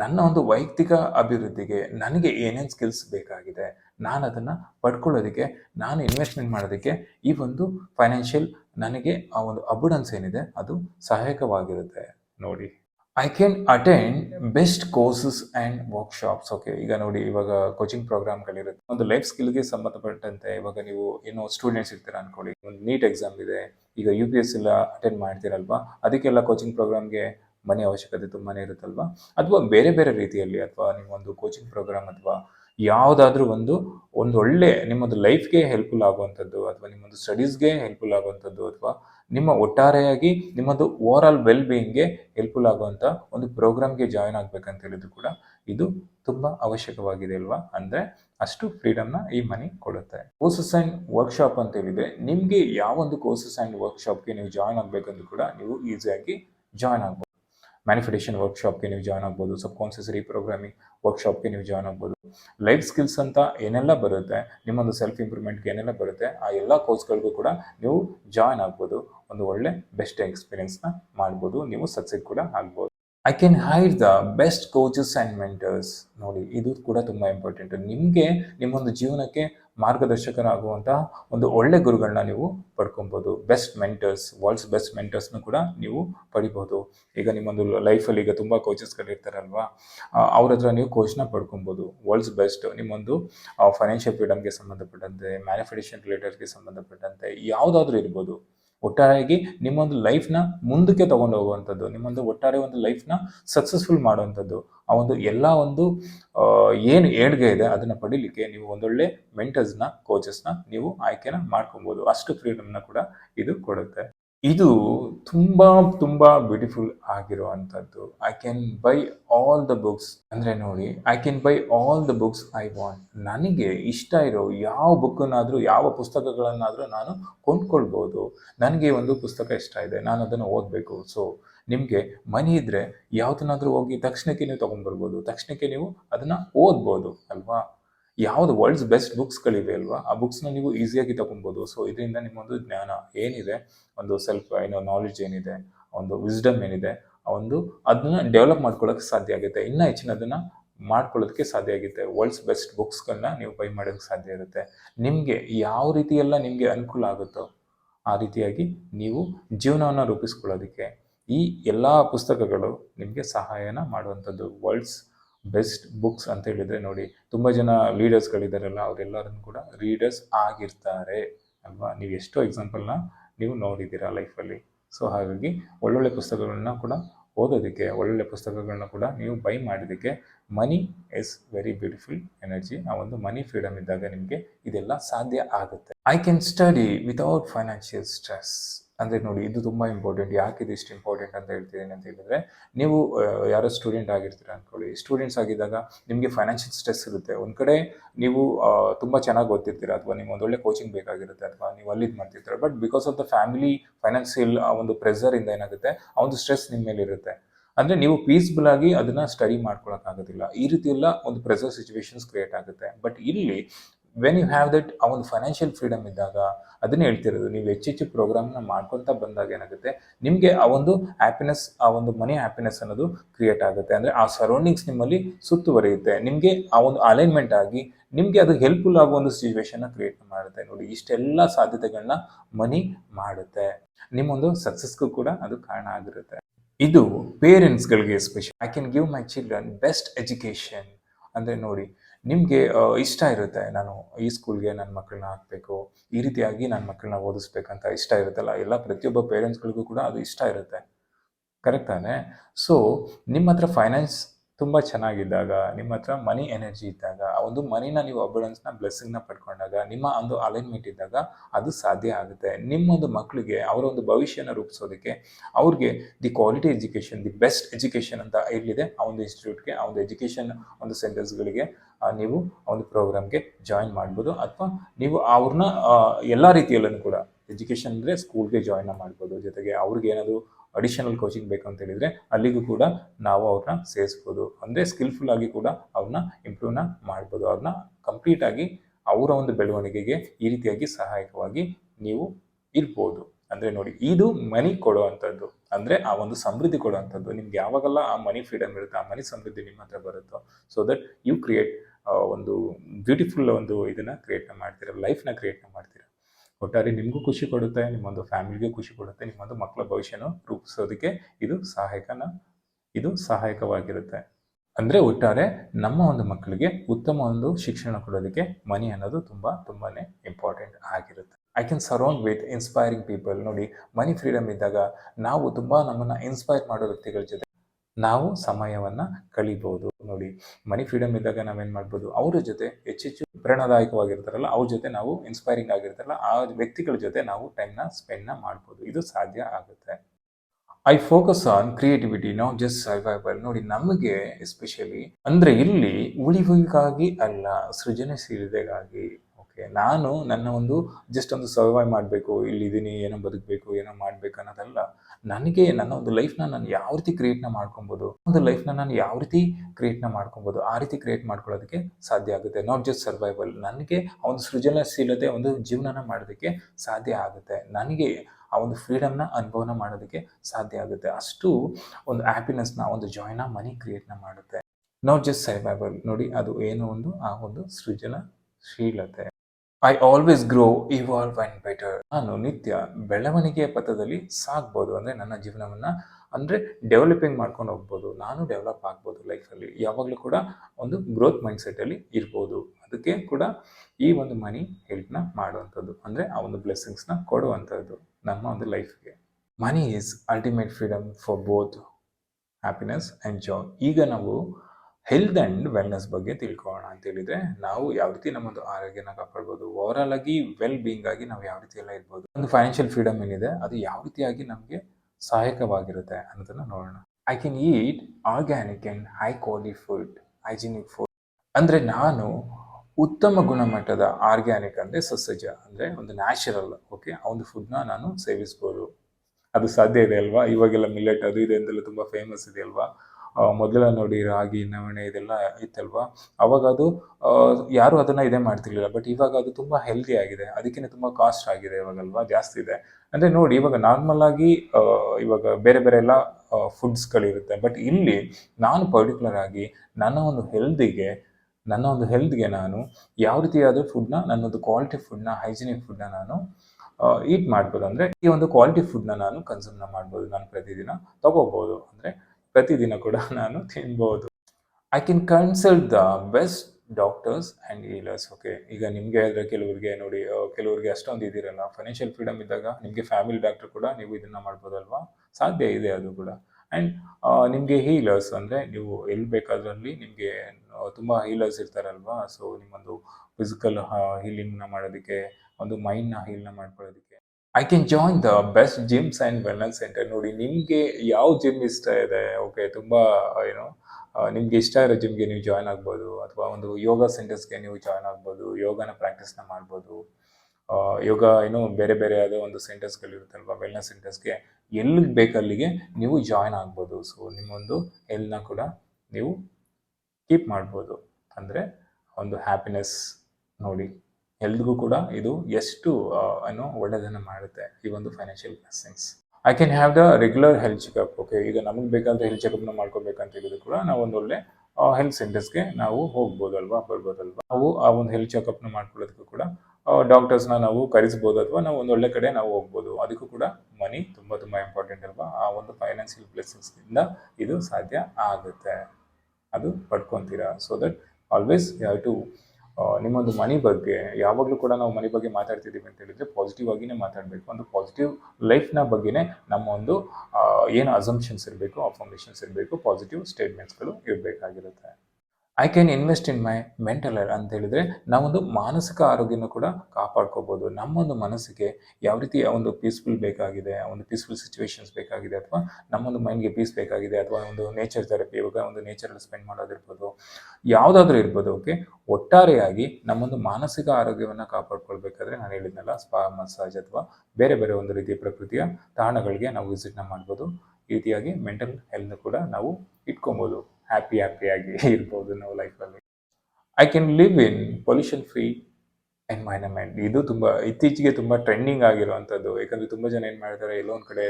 ನನ್ನ ಒಂದು ವೈಯಕ್ತಿಕ ಅಭಿವೃದ್ಧಿಗೆ ನನಗೆ ಏನೇನು ಸ್ಕಿಲ್ಸ್ ಬೇಕಾಗಿದೆ, ನಾನು ಅದನ್ನು ಪಡ್ಕೊಳ್ಳೋದಕ್ಕೆ, ನಾನು ಇನ್ವೆಸ್ಟ್ಮೆಂಟ್ ಮಾಡೋದಕ್ಕೆ ಈ ಒಂದು ಫೈನಾನ್ಷಿಯಲ್ ನನಗೆ ಆ ಒಂದು ಅಬುಡೆನ್ಸ್ ಏನಿದೆ ಅದು ಸಹಾಯಕವಾಗಿರುತ್ತೆ. ನೋಡಿ I can attend best courses and workshops okay ಈಗ ನೋಡಿ, ಇವಾಗ ಕೋಚಿಂಗ್ ಪ್ರೋಗ್ರಾಮ್ಗಳಿರುತ್ತೆ ಒಂದು ಲೈಫ್ ಸ್ಕಿಲ್ಗೆ ಸಂಬಂಧಪಟ್ಟಂತೆ ಇವಾಗ ನೀವು ಏನೋ ಸ್ಟೂಡೆಂಟ್ಸ್ ಇರ್ತೀರಾ ಅನ್ಕೊಳ್ಳಿ. ಒಂದು ನೀಟ್ ಎಕ್ಸಾಮ್ ಇದೆ. ಈಗ ಯು ಪಿ ಎಸ್ ಎಲ್ಲ ಅಟೆಂಡ್ ಮಾಡ್ತೀರಲ್ವಾ? ಅದಕ್ಕೆಲ್ಲ ಕೋಚಿಂಗ್ ಪ್ರೋಗ್ರಾಮ್ಗೆ ಮನಿ ಅವಶ್ಯಕತೆ ತುಂಬಾ ಇರುತ್ತಲ್ವಾ? ಅಥವಾ ಬೇರೆ ಬೇರೆ ರೀತಿಯಲ್ಲಿ ಅಥವಾ ನಿಮ್ಮೊಂದು ಕೋಚಿಂಗ್ ಪ್ರೋಗ್ರಾಮ್ ಅಥವಾ ಯಾವುದಾದ್ರೂ ಒಂದು ಒಂದು ಒಳ್ಳೆ ನಿಮ್ಮೊಂದು ಲೈಫ್ಗೆ ಹೆಲ್ಪ್ಫುಲ್ ಆಗುವಂಥದ್ದು ಅಥವಾ ನಿಮ್ಮೊಂದು ಸ್ಟಡೀಸ್ಗೆ ಹೆಲ್ಪ್ಫುಲ್ ಆಗುವಂಥದ್ದು ಅಥವಾ ನಿಮ್ಮ ಒಟ್ಟಾರೆಯಾಗಿ ನಿಮ್ಮದು ಓವರ್ ಆಲ್ ವೆಲ್ ಬೀಯಿಂಗ್ಗೆ ಹೆಲ್ಪ್ಫುಲ್ ಆಗುವಂಥ ಒಂದು ಪ್ರೋಗ್ರಾಮ್ಗೆ ಜಾಯ್ನ್ ಆಗಬೇಕಂತ ಹೇಳಿದ್ರು ಕೂಡ ಇದು ತುಂಬ ಅವಶ್ಯಕವಾಗಿದೆ ಅಲ್ವಾ? ಅಂದರೆ ಅಷ್ಟು ಫ್ರೀಡಮ್ನ ಈ ಮನಿ ಕೊಡುತ್ತೆ. ಕೋರ್ಸಸ್ ಆ್ಯಂಡ್ ವರ್ಕ್ಶಾಪ್ ಅಂತ ಹೇಳಿದರೆ ನಿಮಗೆ ಯಾವೊಂದು ಕೋರ್ಸಸ್ ಆ್ಯಂಡ್ ವರ್ಕ್ಶಾಪ್ಗೆ ನೀವು ಜಾಯ್ನ್ ಆಗಬೇಕಂದ್ರೂ ಕೂಡ ನೀವು ಈಸಿಯಾಗಿ ಜಾಯ್ನ್ ಆಗ್ಬೋದು. ಮ್ಯಾನಿಫಿಟೇಷನ್ ವರ್ಕ್ಶಾಪ್ಗೆ ನೀವು ಜಾಯ್ನ್ ಆಗ್ಬೋದು ಸಬ್ ಕಾನ್ಸಿಯಸ್ ರೀಪ್ರೋಗ್ರಾಮಿಂಗ್ ವರ್ಕ್ಶಾಪ್ಗೆ ನೀವು ಜಾಯ್ನ್ ಆಗ್ಬೋದು. ಲೈಫ್ ಸ್ಕಿಲ್ಸ್ ಅಂತ ಏನೆಲ್ಲ ಬರುತ್ತೆ, ನಿಮ್ಮೊಂದು ಸೆಲ್ಫ್ ಇಂಪ್ರೂವ್ಮೆಂಟ್ಗೆ ಏನೆಲ್ಲ ಬರುತ್ತೆ, ಆ ಎಲ್ಲ ಕೋರ್ಸ್ಗಳಿಗೂ ಕೂಡ ನೀವು ಜಾಯ್ನ್ ಆಗ್ಬೋದು. ಒಂದು ಒಳ್ಳೆ ಬೆಸ್ಟ್ ಎಕ್ಸ್ಪೀರಿಯನ್ಸ್ನ ಮಾಡ್ಬೋದು, ನೀವು ಸಕ್ಸೆಸ್ ಕೂಡ ಆಗ್ಬೋದು. I can hire the best coaches and mentors ನೋಡಿ, ಇದು ಕೂಡ ತುಂಬ ಇಂಪಾರ್ಟೆಂಟ್ ನಿಮಗೆ, ನಿಮ್ಮೊಂದು ಜೀವನಕ್ಕೆ ಮಾರ್ಗದರ್ಶಕರಾಗುವಂತಹ ಒಂದು ಒಳ್ಳೆ ಗುರುಗಳನ್ನ ನೀವು ಪಡ್ಕೊಬೋದು. ಬೆಸ್ಟ್ ಮೆಂಟರ್ಸ್ ವರ್ಲ್ಡ್ಸ್ ಬೆಸ್ಟ್ ಮೆಂಟರ್ಸ್ನು ಕೂಡ ನೀವು ಪಡಿಬೋದು. ಈಗ ನಿಮ್ಮೊಂದು ಲೈಫಲ್ಲಿ ಈಗ ತುಂಬ ಕೋಚಸ್ಗಳಿರ್ತಾರಲ್ವಾ ಅವ್ರ ಹತ್ರ ನೀವು ಕೋಚ್ನ ಪಡ್ಕೊಬೋದು. ವರ್ಲ್ಡ್ಸ್ ಬೆಸ್ಟ್ ನಿಮ್ಮೊಂದು ಫೈನಾನ್ಷಿಯಲ್ ಫ್ರೀಡಮ್ಗೆ ಸಂಬಂಧಪಟ್ಟಂತೆ ಮ್ಯಾನುಫ್ಯಾಕ್ಚರಿಂಗ್ ರಿಲೇಟರ್ಗೆ ಸಂಬಂಧಪಟ್ಟಂತೆ, ಯಾವುದಾದ್ರೂ ಇರ್ಬೋದು. ಒಟ್ಟಾರೆಯಾಗಿ ನಿಮ್ಮೊಂದು ಲೈಫ್ನ ಮುಂದಕ್ಕೆ ತಗೊಂಡು ಹೋಗುವಂಥದ್ದು, ನಿಮ್ಮೊಂದು ಒಟ್ಟಾರೆ ಒಂದು ಲೈಫ್ನ ಸಕ್ಸಸ್ಫುಲ್ ಮಾಡುವಂಥದ್ದು, ಆ ಒಂದು ಎಲ್ಲ ಒಂದು ಏನು ಏಳ್ಗೆ ಇದೆ ಅದನ್ನು ಪಡಿಲಿಕ್ಕೆ ನೀವು ಒಂದೊಳ್ಳೆ ಮೆಂಟರ್ಸ್ನ ಕೋಚಸ್ನ ನೀವು ಆಯ್ಕೆನ ಮಾಡ್ಕೊಬೋದು. ಅಷ್ಟು ಫ್ರೀಡಮ್ನ ಕೂಡ ಇದು ಕೊಡುತ್ತೆ. ಇದು ತುಂಬ ತುಂಬ ಬ್ಯೂಟಿಫುಲ್ ಆಗಿರುವಂಥದ್ದು. I can buy all the books ಅಂದರೆ ನೋಡಿ I can buy all the books I want ನನಗೆ ಇಷ್ಟ ಇರೋ ಯಾವ ಬುಕ್ಕನ್ನಾದರೂ ಯಾವ ಪುಸ್ತಕಗಳನ್ನಾದರೂ ನಾನು ಕೊಂಡ್ಕೊಳ್ಬೋದು. ನನಗೆ ಒಂದು ಪುಸ್ತಕ ಇಷ್ಟ ಇದೆ, ನಾನು ಅದನ್ನು ಓದಬೇಕು. ಸೊ ನಿಮಗೆ ಮನಿ ಇದ್ದರೆ ಯಾವುದನ್ನಾದರೂ ಹೋಗಿ ತಕ್ಷಣಕ್ಕೆ ನೀವು ತೊಗೊಂಡ್ಬರ್ಬೋದು. ತಕ್ಷಣಕ್ಕೆ ನೀವು ಅದನ್ನು ಓದ್ಬೋದು, ಅಲ್ವಾ? ಯಾವುದು ವರ್ಲ್ಡ್ಸ್ ಬೆಸ್ಟ್ ಬುಕ್ಸ್ಗಳಿವೆ ಅಲ್ವಾ? ಆ ಬುಕ್ಸ್ನ ನೀವು ಈಸಿಯಾಗಿ ತಗೊಬೋದು. ಸೊ ಇದರಿಂದ ನಿಮ್ಮೊಂದು ಜ್ಞಾನ ಏನಿದೆ? ಒಂದು ಸೆಲ್ಫ್ ಏನೋ ನಾಲೆಡ್ಜ್ ಏನಿದೆ? ಒಂದು ವಿಸ್ಡಮ್ ಏನಿದೆ? ಆ ಒಂದು ಅದನ್ನ ಡೆವಲಪ್ ಮಾಡ್ಕೊಳ್ಳೋಕೆ ಸಾಧ್ಯ ಆಗುತ್ತೆ. ಇನ್ನೂ ಹೆಚ್ಚಿನದನ್ನು ಮಾಡ್ಕೊಳ್ಳೋದಕ್ಕೆ ಸಾಧ್ಯ ಆಗುತ್ತೆ. ವರ್ಲ್ಡ್ಸ್ ಬೆಸ್ಟ್ ಬುಕ್ಸ್ಗಳನ್ನ ನೀವು ಬೈ ಮಾಡೋಕೆ ಸಾಧ್ಯ ಇರುತ್ತೆ ನಿಮಗೆ ಯಾವ ರೀತಿ ನಿಮಗೆ ಅನುಕೂಲ ಆಗುತ್ತೋ, ಆ ರೀತಿಯಾಗಿ ನೀವು ಜೀವನವನ್ನು ರೂಪಿಸ್ಕೊಳ್ಳೋದಕ್ಕೆ ಈ ಎಲ್ಲ ಪುಸ್ತಕಗಳು ನಿಮಗೆ ಸಹಾಯನ ಮಾಡುವಂಥದ್ದು. ವರ್ಲ್ಡ್ಸ್ ಬೆಸ್ಟ್ ಬುಕ್ಸ್ ಅಂತ ಹೇಳಿದರೆ ನೋಡಿ, ತುಂಬ ಜನ ಲೀಡರ್ಸ್ಗಳಿದ್ದಾರಲ್ಲ ಅವರೆಲ್ಲರನ್ನು ಕೂಡ ರೀಡರ್ಸ್ ಆಗಿರ್ತಾರೆ ಅಲ್ವಾ? ನೀವು ಎಷ್ಟೋ ಎಕ್ಸಾಂಪಲ್ನ ನೀವು ನೋಡಿದ್ದೀರಾ ಲೈಫಲ್ಲಿ ಸೊ ಹಾಗಾಗಿ ಒಳ್ಳೊಳ್ಳೆ ಪುಸ್ತಕಗಳನ್ನ ಕೂಡ ಓದೋದಕ್ಕೆ, ಒಳ್ಳೊಳ್ಳೆ ಪುಸ್ತಕಗಳನ್ನ ಕೂಡ ನೀವು ಬೈ ಮಾಡೋದಕ್ಕೆ money is very beautiful energy ಆ ಒಂದು ಮನಿ ಫ್ರೀಡಮ್ ಇದ್ದಾಗ ನಿಮಗೆ ಇದೆಲ್ಲ ಸಾಧ್ಯ ಆಗುತ್ತೆ. I can study without financial stress ಅಂದರೆ ನೋಡಿ, ಇದು ತುಂಬ ಇಂಪಾರ್ಟೆಂಟ್ ಯಾಕೆ ಇದು ಇಷ್ಟು ಇಂಪಾರ್ಟೆಂಟ್ ಅಂತ ಹೇಳ್ತಿದ್ದೀನಿ ಅಂತ ಹೇಳಿದ್ರೆ, ನೀವು ಯಾರೋ ಸ್ಟೂಡೆಂಟ್ ಆಗಿರ್ತೀರ ಅಂದ್ಕೊಳ್ಳಿ ಸ್ಟೂಡೆಂಟ್ಸ್ ಆಗಿದ್ದಾಗ ನಿಮಗೆ ಫೈನಾನ್ಷಿಯಲ್ ಸ್ಟ್ರೆಸ್ ಇರುತ್ತೆ. ಒಂದು ಕಡೆ ನೀವು ತುಂಬ ಚೆನ್ನಾಗಿ ಓದ್ತಿರ್ತೀರ ಅಥವಾ ನಿಮ್ಗೆ ಒಂದೊಳ್ಳೆ ಕೋಚಿಂಗ್ ಬೇಕಾಗಿರುತ್ತೆ ಅಥವಾ ನೀವು ಅಲ್ಲಿ ಇದು ಮಾಡ್ತಿರ್ತೀರ. But because of the family financial ಆ, ಒಂದು ಇಂದ ಏನಾಗುತ್ತೆ? ಆ ಒಂದು ಸ್ಟ್ರೆಸ್ ನಿಮ್ಮ ಮೇಲೆ ಇರುತ್ತೆ. ಅಂದರೆ ನೀವು ಪೀಸ್ಫುಲ್ ಆಗಿ ಅದನ್ನ ಸ್ಟಡಿ ಮಾಡ್ಕೊಳಕ್ಕಾಗೋದಿಲ್ಲ ಈ ರೀತಿ ಎಲ್ಲ ಒಂದು ಪ್ರೆಸರ್ ಸಿಚುವೇಶನ್ಸ್ ಕ್ರಿಯೇಟ್ ಆಗುತ್ತೆ. ಬಟ್ ಇಲ್ಲಿ ವೆನ್ ಯು ಹ್ಯಾವ್ ದಟ್ ಆ ಒಂದು ಫೈನಾನ್ಷಿಯಲ್ ಫ್ರೀಡಮ್ ಇದ್ದಾಗ, ಅದನ್ನೇ ಹೇಳ್ತಿರೋದು, ನೀವು ಹೆಚ್ಚೆಚ್ಚು ಪ್ರೋಗ್ರಾಮ್ನ ಮಾಡ್ಕೊತಾ ಬಂದಾಗ ಏನಾಗುತ್ತೆ? ನಿಮಗೆ ಆ ಒಂದು ಹ್ಯಾಪಿನೆಸ್ ಆ ಒಂದು ಮನಿ ಹ್ಯಾಪಿನೆಸ್ ಅನ್ನೋದು ಕ್ರಿಯೇಟ್ ಆಗುತ್ತೆ. ಅಂದರೆ ಆ ಸರೌಂಡಿಂಗ್ಸ್ ನಿಮ್ಮಲ್ಲಿ ಸುತ್ತುವರಿಯುತ್ತೆ. ನಿಮಗೆ ಆ ಒಂದು ಅಲೈನ್ಮೆಂಟ್ ಆಗಿ, ನಿಮಗೆ ಅದು ಹೆಲ್ಪ್ಫುಲ್ ಆಗೋ ಒಂದು ಸಿಚುವೇಶನ್ನ ಕ್ರಿಯೇಟ್ ಮಾಡುತ್ತೆ. ನೋಡಿ, ಇಷ್ಟೆಲ್ಲ ಸಾಧ್ಯತೆಗಳನ್ನ ಮನಿ ಮಾಡುತ್ತೆ. ನಿಮ್ಮೊಂದು ಸಕ್ಸಸ್ಗೂ ಕೂಡ ಅದು ಕಾರಣ ಆಗಿರುತ್ತೆ. ಇದು ಪೇರೆಂಟ್ಸ್ಗಳಿಗೆ special I can give my children best education ಅಂದರೆ ನೋಡಿ ನಿಮಗೆ ಇಷ್ಟ ಇರುತ್ತೆ ನಾನು ಈ ಸ್ಕೂಲ್ಗೆ ನನ್ನ ಮಕ್ಕಳನ್ನ ಹಾಕಬೇಕು, ಈ ರೀತಿಯಾಗಿ ನನ್ನ ಮಕ್ಕಳನ್ನ ಓದಿಸ್ಬೇಕಂತ ಇಷ್ಟ ಇರುತ್ತಲ್ಲ? ಎಲ್ಲ ಪ್ರತಿಯೊಬ್ಬ ಪೇರೆಂಟ್ಸ್ಗಳಿಗೂ ಕೂಡ ಅದು ಇಷ್ಟ ಇರುತ್ತೆ. ಕರೆಕ್ಟ್ ತಾನೆ? ಸೊ ನಿಮ್ಮ ಹತ್ರ ಫೈನಾನ್ಸ್ ತುಂಬ ಚೆನ್ನಾಗಿದ್ದಾಗ, ನಿಮ್ಮ ಹತ್ರ ಮನಿ ಎನರ್ಜಿ ಇದ್ದಾಗ, ಆ ಒಂದು ಮನಿನ ನೀವು ಅಬಡೆನ್ಸ್ನ ಬ್ಲೆಸ್ಸಿಂಗ್ನ ಪಡ್ಕೊಂಡಾಗ, ನಿಮ್ಮ ಒಂದು ಅಲೈನ್ಮೆಂಟ್ ಇದ್ದಾಗ ಅದು ಸಾಧ್ಯ ಆಗುತ್ತೆ. ನಿಮ್ಮೊಂದು ಮಕ್ಕಳಿಗೆ ಅವರ ಒಂದು ಭವಿಷ್ಯನ ರೂಪಿಸೋದಕ್ಕೆ, ಅವ್ರಿಗೆ the quality education the best education ಅಂತ ಇರಲಿದೆ, ಆ ಒಂದು ಇನ್ಸ್ಟಿಟ್ಯೂಟ್ಗೆ ಆ ಒಂದು ಎಜುಕೇಷನ್ ಒಂದು ಸೆಂಟರ್ಸ್ಗಳಿಗೆ ನೀವು ಒಂದು ಪ್ರೋಗ್ರಾಮ್ಗೆ ಜಾಯಿನ್ ಮಾಡ್ಬೋದು. ಅಥವಾ ನೀವು ಅವ್ರನ್ನ ಎಲ್ಲ ರೀತಿಯಲ್ಲೂ ಕೂಡ ಎಜುಕೇಷನ್ ಅಂದರೆ ಸ್ಕೂಲ್ಗೆ ಜಾಯಿನ್ ಮಾಡ್ಬೋದು. ಜೊತೆಗೆ ಅವ್ರಿಗೆ ಏನಾದರೂ ಅಡಿಷನಲ್ ಕೋಚಿಂಗ್ ಬೇಕು ಅಂತ ಹೇಳಿದರೆ ಅಲ್ಲಿಗೂ ಕೂಡ ನಾವು ಅವ್ರನ್ನ ಸೇರಿಸ್ಬೋದು. ಅಂದರೆ ಸ್ಕಿಲ್ಫುಲ್ ಆಗಿ ಕೂಡ ಅವ್ರನ್ನ ಇಂಪ್ರೂವ್ನ ಮಾಡ್ಬೋದು. ಅವ್ರನ್ನ ಕಂಪ್ಲೀಟಾಗಿ ಅವರ ಒಂದು ಬೆಳವಣಿಗೆಗೆ ಈ ರೀತಿಯಾಗಿ ಸಹಾಯಕವಾಗಿ ನೀವು ಇರ್ಬೋದು. ಅಂದರೆ ನೋಡಿ, ಇದು ಮನಿ ಕೊಡುವಂಥದ್ದು. ಅಂದರೆ ಆ ಒಂದು ಸಮೃದ್ಧಿ ಕೊಡುವಂಥದ್ದು. ನಿಮ್ಗೆ ಯಾವಾಗೆಲ್ಲ ಆ ಮನಿ ಫ್ರೀಡಮ್ ಇರುತ್ತೆ, ಆ ಮನಿ ಸಮೃದ್ಧಿ ನಿಮ್ಮ ಹತ್ರ ಬರುತ್ತೋ ಸೊ ದಟ್ ಯು ಕ್ರಿಯೇಟ್ ಒಂದು ಬ್ಯೂಟಿಫುಲ್ ಒಂದು ಇದನ್ನು ಕ್ರಿಯೇಟ್ನ ಮಾಡ್ತೀರ ಲೈಫ್ನ ಕ್ರಿಯೇಟ್ನ ಮಾಡ್ತೀರ. ಒಟ್ಟಾರೆ ನಿಮಗೂ ಖುಷಿ ಕೊಡುತ್ತೆ, ನಿಮ್ಮೊಂದು ಫ್ಯಾಮಿಲಿಗೂ ಖುಷಿ ಕೊಡುತ್ತೆ, ನಿಮ್ಮೊಂದು ಮಕ್ಕಳ ಭವಿಷ್ಯನ ರೂಪಿಸೋದಕ್ಕೆ ಇದು ಸಹಾಯಕನ, ಇದು ಸಹಾಯಕವಾಗಿರುತ್ತೆ. ಅಂದರೆ ಒಟ್ಟಾರೆ ನಮ್ಮ ಒಂದು ಮಕ್ಕಳಿಗೆ ಉತ್ತಮ ಒಂದು ಶಿಕ್ಷಣ ಕೊಡೋದಕ್ಕೆ ಮನಿ ಅನ್ನೋದು ತುಂಬ ತುಂಬಾ ಇಂಪಾರ್ಟೆಂಟ್ ಆಗಿರುತ್ತೆ. I can surround with inspiring people ನೋಡಿ, ಮನಿ ಫ್ರೀಡಮ್ ಇದ್ದಾಗ ನಾವು ತುಂಬ ನಮ್ಮನ್ನು ಇನ್ಸ್ಪೈರ್ ಮಾಡೋ ವ್ಯಕ್ತಿಗಳ ಜೊತೆ ನಾವು ಸಮಯವನ್ನು ಕಳಿಬೋದು. ನೋಡಿ, ಮನಿ ಫ್ರೀಡಮ್ ಇದ್ದಾಗ ನಾವೇನು ಮಾಡ್ಬೋದು? ಅವರ ಜೊತೆ ಹೆಚ್ಚೆಚ್ಚು ಪ್ರೇರಣಾದಾಯಕವಾಗಿರ್ತಾರಲ್ಲ, ಅವ್ರ ಜೊತೆ ನಾವು ಇನ್ಸ್ಪೈರಿಂಗ್ ಆಗಿರ್ತಾರಲ್ಲ, ಆ ವ್ಯಕ್ತಿಗಳ ಜೊತೆ ನಾವು ಟೈಮ್ನ ಸ್ಪೆಂಡ್ನ ಮಾಡ್ಬೋದು. ಇದು ಸಾಧ್ಯ ಆಗುತ್ತೆ. I focus on creativity no just survival ನೋಡಿ, ನಮಗೆ ಎಸ್ಪೆಷಲಿ ಅಂದರೆ ಇಲ್ಲಿ ಉಳಿವಿಗಾಗಿ ಅಲ್ಲ, ಸೃಜನಶೀಲತೆಗಾಗಿ. ಓಕೆ ನಾನು ನನ್ನ ಒಂದು ಜಸ್ಟ್ ಒಂದು ಸರ್ವೈವ್ ಮಾಡಬೇಕು, ಇಲ್ಲಿದ್ದೀನಿ, ಏನೋ ಬದುಕಬೇಕು, ಏನೋ ಮಾಡಬೇಕು ಅನ್ನೋದಲ್ಲ. ನನಗೆ ನನ್ನ ಒಂದು ಲೈಫ್ನ ನಾನು ಯಾವ ರೀತಿ ಕ್ರಿಯೇಟ್ನ ಮಾಡ್ಕೊಬೋದು ಒಂದು ಲೈಫ್ನ ನಾನು ಯಾವ ರೀತಿ ಕ್ರಿಯೇಟ್ನ ಮಾಡ್ಕೊಬೋದು ಆ ರೀತಿ ಕ್ರಿಯೇಟ್ ಮಾಡ್ಕೊಳ್ಳೋದಕ್ಕೆ ಸಾಧ್ಯ ಆಗುತ್ತೆ. ನಾಟ್ ಜಸ್ಟ್ ಸರ್ವೈವಲ್ ನನಗೆ ಆ ಒಂದು ಸೃಜನಶೀಲತೆ ಒಂದು ಜೀವನನ ಮಾಡೋದಕ್ಕೆ ಸಾಧ್ಯ ಆಗುತ್ತೆ. ನನಗೆ ಆ ಒಂದು ಫ್ರೀಡಮ್ನ ಅನುಭವನ ಮಾಡೋದಕ್ಕೆ ಸಾಧ್ಯ ಆಗುತ್ತೆ. ಅಷ್ಟು ಒಂದು ಹ್ಯಾಪಿನೆಸ್ನ ಒಂದು ಜಾಯ್ನ ಮನಿ ಕ್ರಿಯೇಟ್ನ ಮಾಡುತ್ತೆ. ನಾಟ್ ಜಸ್ಟ್ ಸರ್ವೈವಲ್ ನೋಡಿ ಅದು ಏನು ಒಂದು, ಆ ಒಂದು ಸೃಜನಶೀಲತೆ. I always grow evolve and better ನಾನು ನಿತ್ಯ ಬೆಳವಣಿಗೆಯ ಪಥದಲ್ಲಿ ಸಾಗ್ಬೋದು ಅಂದರೆ ನನ್ನ ಜೀವನವನ್ನು ಅಂದರೆ ಡೆವಲಪಿಂಗ್ ಮಾಡ್ಕೊಂಡು ಹೋಗ್ಬೋದು. ನಾನು ಡೆವಲಪ್ ಆಗ್ಬೋದು ಲೈಫಲ್ಲಿ ಯಾವಾಗಲೂ ಕೂಡ ಒಂದು ಗ್ರೋತ್ ಮೈಂಡ್ಸೆಟ್ಟಲ್ಲಿ ಇರ್ಬೋದು. ಅದಕ್ಕೆ ಕೂಡ ಈ ಒಂದು ಮನಿ ಹೆಲ್ಪ್ನ ಮಾಡುವಂಥದ್ದು. ಅಂದರೆ ಆ ಒಂದು ಬ್ಲೆಸ್ಸಿಂಗ್ಸ್ನ ಕೊಡುವಂಥದ್ದು ನಮ್ಮ ಒಂದು ಲೈಫ್ಗೆ money is ultimate freedom for both happiness and joy ಈಗ ನಾವು ಹೆಲ್ತ್ ಆ್ಯಂಡ್ ವೆಲ್ನೆಸ್ ಬಗ್ಗೆ ತಿಳ್ಕೊಳ್ಳೋಣ ಅಂತ ಹೇಳಿದ್ರೆ, ನಾವು ಯಾವ ರೀತಿ ನಮ್ಮೊಂದು ಆರೋಗ್ಯನ ಕಾಪಾಡ್ಬೋದು ಓವರಾಲ್ ಆಗಿ ವೆಲ್ ಬೀಯಿಂಗ್ ಆಗಿ ನಾವು ಯಾವ ರೀತಿ ಎಲ್ಲ ಇರ್ಬೋದು, ಒಂದು ಫೈನಾನ್ಷಿಯಲ್ ಫ್ರೀಡಮ್ ಏನಿದೆ, ಅದು ಯಾವ ರೀತಿಯಾಗಿ ನಮಗೆ ಸಹಾಯಕವಾಗಿರುತ್ತೆ ಅನ್ನೋದನ್ನ ನೋಡೋಣ. I can eat organic and high quality food hygienic food ಅಂದರೆ ನಾನು ಉತ್ತಮ ಗುಣಮಟ್ಟದ ಆರ್ಗ್ಯಾನಿಕ್ ಅಂದರೆ ಸಸ್ಯಜ, ಅಂದರೆ ಒಂದು ನ್ಯಾಚುರಲ್ ಓಕೆ ಆ ಒಂದು ಫುಡ್ನ ನಾನು ಸೇವಿಸ್ಬೋದು. ಅದು ಸಾಧ್ಯ ಇದೆ ಅಲ್ವಾ? ಇವಾಗೆಲ್ಲ ಮಿಲೆಟ್ ಅದು ಇದೆ ಅಂತೆಲ್ಲ ತುಂಬ ಫೇಮಸ್ ಇದೆ ಅಲ್ವಾ ಮೊದಲೆಲ್ಲ ನೋಡಿ ರಾಗಿ, ನವಣೆ ಇದೆಲ್ಲ ಇತ್ತಲ್ವಾ? ಅವಾಗ ಅದು ಯಾರು ಅದನ್ನ ಇದೇ ಮಾಡ್ತಿರ್ಲಿಲ್ಲ. ಬಟ್ ಇವಾಗ ಅದು ತುಂಬಾ ಹೆಲ್ದಿ ಆಗಿದೆ. ಅದಕ್ಕಿಂತ ತುಂಬಾ ಕಾಸ್ಟ್ ಆಗಿದೆ ಇವಾಗಲ್ವಾ? ಜಾಸ್ತಿ ಇದೆ. ಅಂದ್ರೆ ನೋಡಿ, ಇವಾಗ ನಾರ್ಮಲ್ ಆಗಿ ಇವಾಗ ಬೇರೆ ಬೇರೆ ಎಲ್ಲ ಫುಡ್ಸ್ಗಳಿರುತ್ತೆ ಬಟ್ ಇಲ್ಲಿ ನಾನು ಪರ್ಟಿಕ್ಯುಲರ್ ಆಗಿ ನನ್ನ ಒಂದು ಹೆಲ್ದಿಗೆ ನನ್ನ ಒಂದು ಹೆಲ್ತ್ಗೆ ನಾನು ಯಾವ ರೀತಿಯಾದ ಫುಡ್ನ ನನ್ನೊಂದು ಕ್ವಾಲಿಟಿ ಫುಡ್ನ ಹೈಜಿನಿಕ್ ಫುಡ್ನ ನಾನು ಈಟ್ ಮಾಡ್ಬೋದು. ಅಂದರೆ ಈ ಒಂದು ಕ್ವಾಲಿಟಿ ಫುಡ್ನ ನಾನು ಕನ್ಸ್ಯೂಮ್ನ ಮಾಡ್ಬೋದು. ನಾನು ಪ್ರತಿದಿನ ತಗೋಬೋದು. ಅಂದರೆ ಪ್ರತಿದಿನ ಕೂಡ ನಾನು ತಿನ್ಬೋದು. I can consult the best doctors and healers okay ಈಗ ನಿಮಗೆ ಆದರೆ ಕೆಲವರಿಗೆ ನೋಡಿ ಕೆಲವರಿಗೆ ಅಷ್ಟೊಂದು ಇದಿರಲ್ಲ. ಫೈನಾನ್ಷಿಯಲ್ ಫ್ರೀಡಮ್ ಇದ್ದಾಗ ನಿಮಗೆ ಫ್ಯಾಮಿಲಿ ಡಾಕ್ಟರ್ ಕೂಡ ನೀವು ಇದನ್ನು ಮಾಡ್ಬೋದಲ್ವಾ? ಸಾಧ್ಯ ಇದೆ ಅದು ಕೂಡ. ಆ್ಯಂಡ್ ನಿಮಗೆ ಹೀಲರ್ಸ್ ಅಂದರೆ ನೀವು ಎಲ್ಲಿ ಬೇಕಾದ್ರಲ್ಲಿ ನಿಮಗೆ ತುಂಬ ಹೀಲರ್ಸ್ ಇರ್ತಾರಲ್ವಾ? ಸೊ ನಿಮ್ಮೊಂದು ಫಿಸಿಕಲ್ ಹೀಲಿಂಗ್ನ ಮಾಡೋದಕ್ಕೆ, ಒಂದು ಮೈಂಡ್ನ ಹೀಲ್ನ ಮಾಡ್ಕೊಳ್ಳೋದಕ್ಕೆ. I can join the best gyms and wellness center ನೋಡಿ, ನಿಮಗೆ ಯಾವ ಜಿಮ್ ಇಷ್ಟ ಇದೆ? ಓಕೆ ತುಂಬ ಏನೋ ನಿಮಗೆ ಇಷ್ಟ ಇರೋ ಜಿಮ್ಗೆ ನೀವು ಜಾಯ್ನ್ ಆಗ್ಬೋದು. ಅಥವಾ ಒಂದು ಯೋಗ ಸೆಂಟರ್ಸ್ಗೆ ನೀವು ಜಾಯ್ನ್ ಆಗ್ಬೋದು. ಯೋಗನ ಪ್ರಾಕ್ಟೀಸ್ನ ಮಾಡ್ಬೋದು. ಯೋಗ ಏನು ಬೇರೆ ಬೇರೆ ಆದ ಒಂದು ಸೆಂಟರ್ಸ್ಗಳಿರುತ್ತಲ್ವ ವೆಲ್ನೆಸ್ ಸೆಂಟರ್ಸ್ಗೆ ಎಲ್ಲಿಗೆ ಬೇಕಲ್ಲಿಗೆ ನೀವು ಜಾಯ್ನ್ ಆಗ್ಬೋದು. ಸೊ ನಿಮ್ಮೊಂದು ಹೆಲ್ತ್ನ ಕೂಡ ನೀವು ಕೀಪ್ ಮಾಡ್ಬೋದು. ಅಂದರೆ, ಒಂದು ಹ್ಯಾಪಿನೆಸ್ ನೋಡಿ. ಎಲ್ರಿಗೂ ಕೂಡ ಇದು ಎಷ್ಟು ಏನೋ ಒಳ್ಳೆಯದನ್ನು ಮಾಡುತ್ತೆ ಈ ಒಂದು financial blessings I can have the regular health checkup okay ಈಗ ನಮಗೆ ಬೇಕಾದ ಹೆಲ್ತ್ ಚೆಕಪ್ನ ಮಾಡ್ಕೋಬೇಕಂತ ಹೇಳಿದ್ರು ಕೂಡ ನಾವು ಒಂದು ಒಳ್ಳೆ ಹೆಲ್ತ್ ಸೆಂಟರ್ಸ್ಗೆ ನಾವು ಹೋಗ್ಬೋದಲ್ವಾ, ಬರ್ಬೋದಲ್ವಾ? ನಾವು ಆ ಒಂದು ಹೆಲ್ತ್ ಚೆಕಪ್ನ ಮಾಡ್ಕೊಳ್ಳೋದಕ್ಕೂ ಕೂಡ ಡಾಕ್ಟರ್ಸ್ನ ನಾವು ಕರೆಸ್ಬೋದು ಅಥವಾ ನಾವು ಒಂದು ಒಳ್ಳೆ ಕಡೆ ನಾವು ಹೋಗ್ಬೋದು. ಅದಕ್ಕೂ ಕೂಡ ಮನಿ ತುಂಬ ತುಂಬ ಇಂಪಾರ್ಟೆಂಟ್ ಅಲ್ವಾ? ಆ ಒಂದು ಫೈನಾನ್ಷಿಯಲ್ ಬ್ಲೆಸ್ಸಿಂಗ್ಸ್ನಿಂದ ಇದು ಸಾಧ್ಯ ಆಗುತ್ತೆ. ಅದು ಪಡ್ಕೊತೀರಾ? So that always you have to ನಿಮ್ಮೊಂದು ಮನಿ ಬಗ್ಗೆ, ಯಾವಾಗಲೂ ಕೂಡ ನಾವು ಮನಿ ಬಗ್ಗೆ ಮಾತಾಡ್ತಿದ್ದೀವಿ ಅಂತ ಹೇಳಿದ್ರೆ ಪಾಸಿಟಿವ್ ಆಗಿನೇ ಮಾತಾಡಬೇಕು. ಒಂದು ಪಾಸಿಟಿವ್ ಲೈಫ್ನ ಬಗ್ಗೆನೇ ನಮ್ಮ ಒಂದು ಏನು ಅಸಂಪ್ಷನ್ಸ್ ಇರಬೇಕು ಅಫಾರ್ಮೇಷನ್ಸ್ ಇರಬೇಕು ಪಾಸಿಟಿವ್ ಸ್ಟೇಟ್ಮೆಂಟ್ಸ್ಗಳು ಇರಬೇಕಾಗಿರುತ್ತೆ. I can invest in my mental ಅಂತ ಹೇಳಿದ್ರೆ ನಾವೊಂದು ಮಾನಸಿಕ ಆರೋಗ್ಯನ ಕೂಡ ಕಾಪಾಡ್ಕೋಬೋದು. ನಮ್ಮೊಂದು ಮನಸ್ಸಿಗೆ ಯಾವ ರೀತಿ ಒಂದು ಪೀಸ್ಫುಲ್ ಬೇಕಾಗಿದೆ, ಒಂದು ಪೀಸ್ಫುಲ್ ಸಿಚುವೇಶನ್ಸ್ ಬೇಕಾಗಿದೆ ಅಥವಾ ನಮ್ಮೊಂದು ಮೈಂಡ್ಗೆ ಪೀಸ್ ಬೇಕಾಗಿದೆ ಅಥವಾ ಒಂದು ನೇಚರ್ ಥೆರಪಿ ಇವಾಗ ಒಂದು ನೇಚರಲ್ಲಿ ಸ್ಪೆಂಡ್ ಮಾಡೋದಿರ್ಬೋದು. ಯಾವುದಾದ್ರೂ ಇರ್ಬೋದು ಓಕೆ ಒಟ್ಟಾರೆಯಾಗಿ ನಮ್ಮೊಂದು ಮಾನಸಿಕ ಆರೋಗ್ಯವನ್ನು ಕಾಪಾಡ್ಕೊಳ್ಬೇಕಾದ್ರೆ ನಾನು ಹೇಳಿದ್ನಲ್ಲ ಸ್ಪಾ ಮಸಾಜ್ ಅಥವಾ ಬೇರೆ ಬೇರೆ ಒಂದು ರೀತಿಯ ಪ್ರಕೃತಿಯ ತಾಣಗಳಿಗೆ ನಾವು ವಿಸಿಟ್ನ ಮಾಡ್ಬೋದು. ಈ ರೀತಿಯಾಗಿ ಮೆಂಟಲ್ ಹೆಲ್ತ್ ಕೂಡ ನಾವು ಇಟ್ಕೊಬೋದು. ಹ್ಯಾಪಿ ಹ್ಯಾಪಿಯಾಗಿ ಇರ್ಬೋದು ನಾವು ಲೈಫಲ್ಲಿ I can live in pollution free environment ಇದು ತುಂಬ, ಇತ್ತೀಚೆಗೆ ತುಂಬ ಟ್ರೆಂಡಿಂಗ್ ಆಗಿರುವಂಥದ್ದು. ಯಾಕಂದರೆ ತುಂಬ ಜನ ಏನು ಮಾಡ್ತಾರೆ, ಎಲ್ಲೋ ಒಂದು ಕಡೆ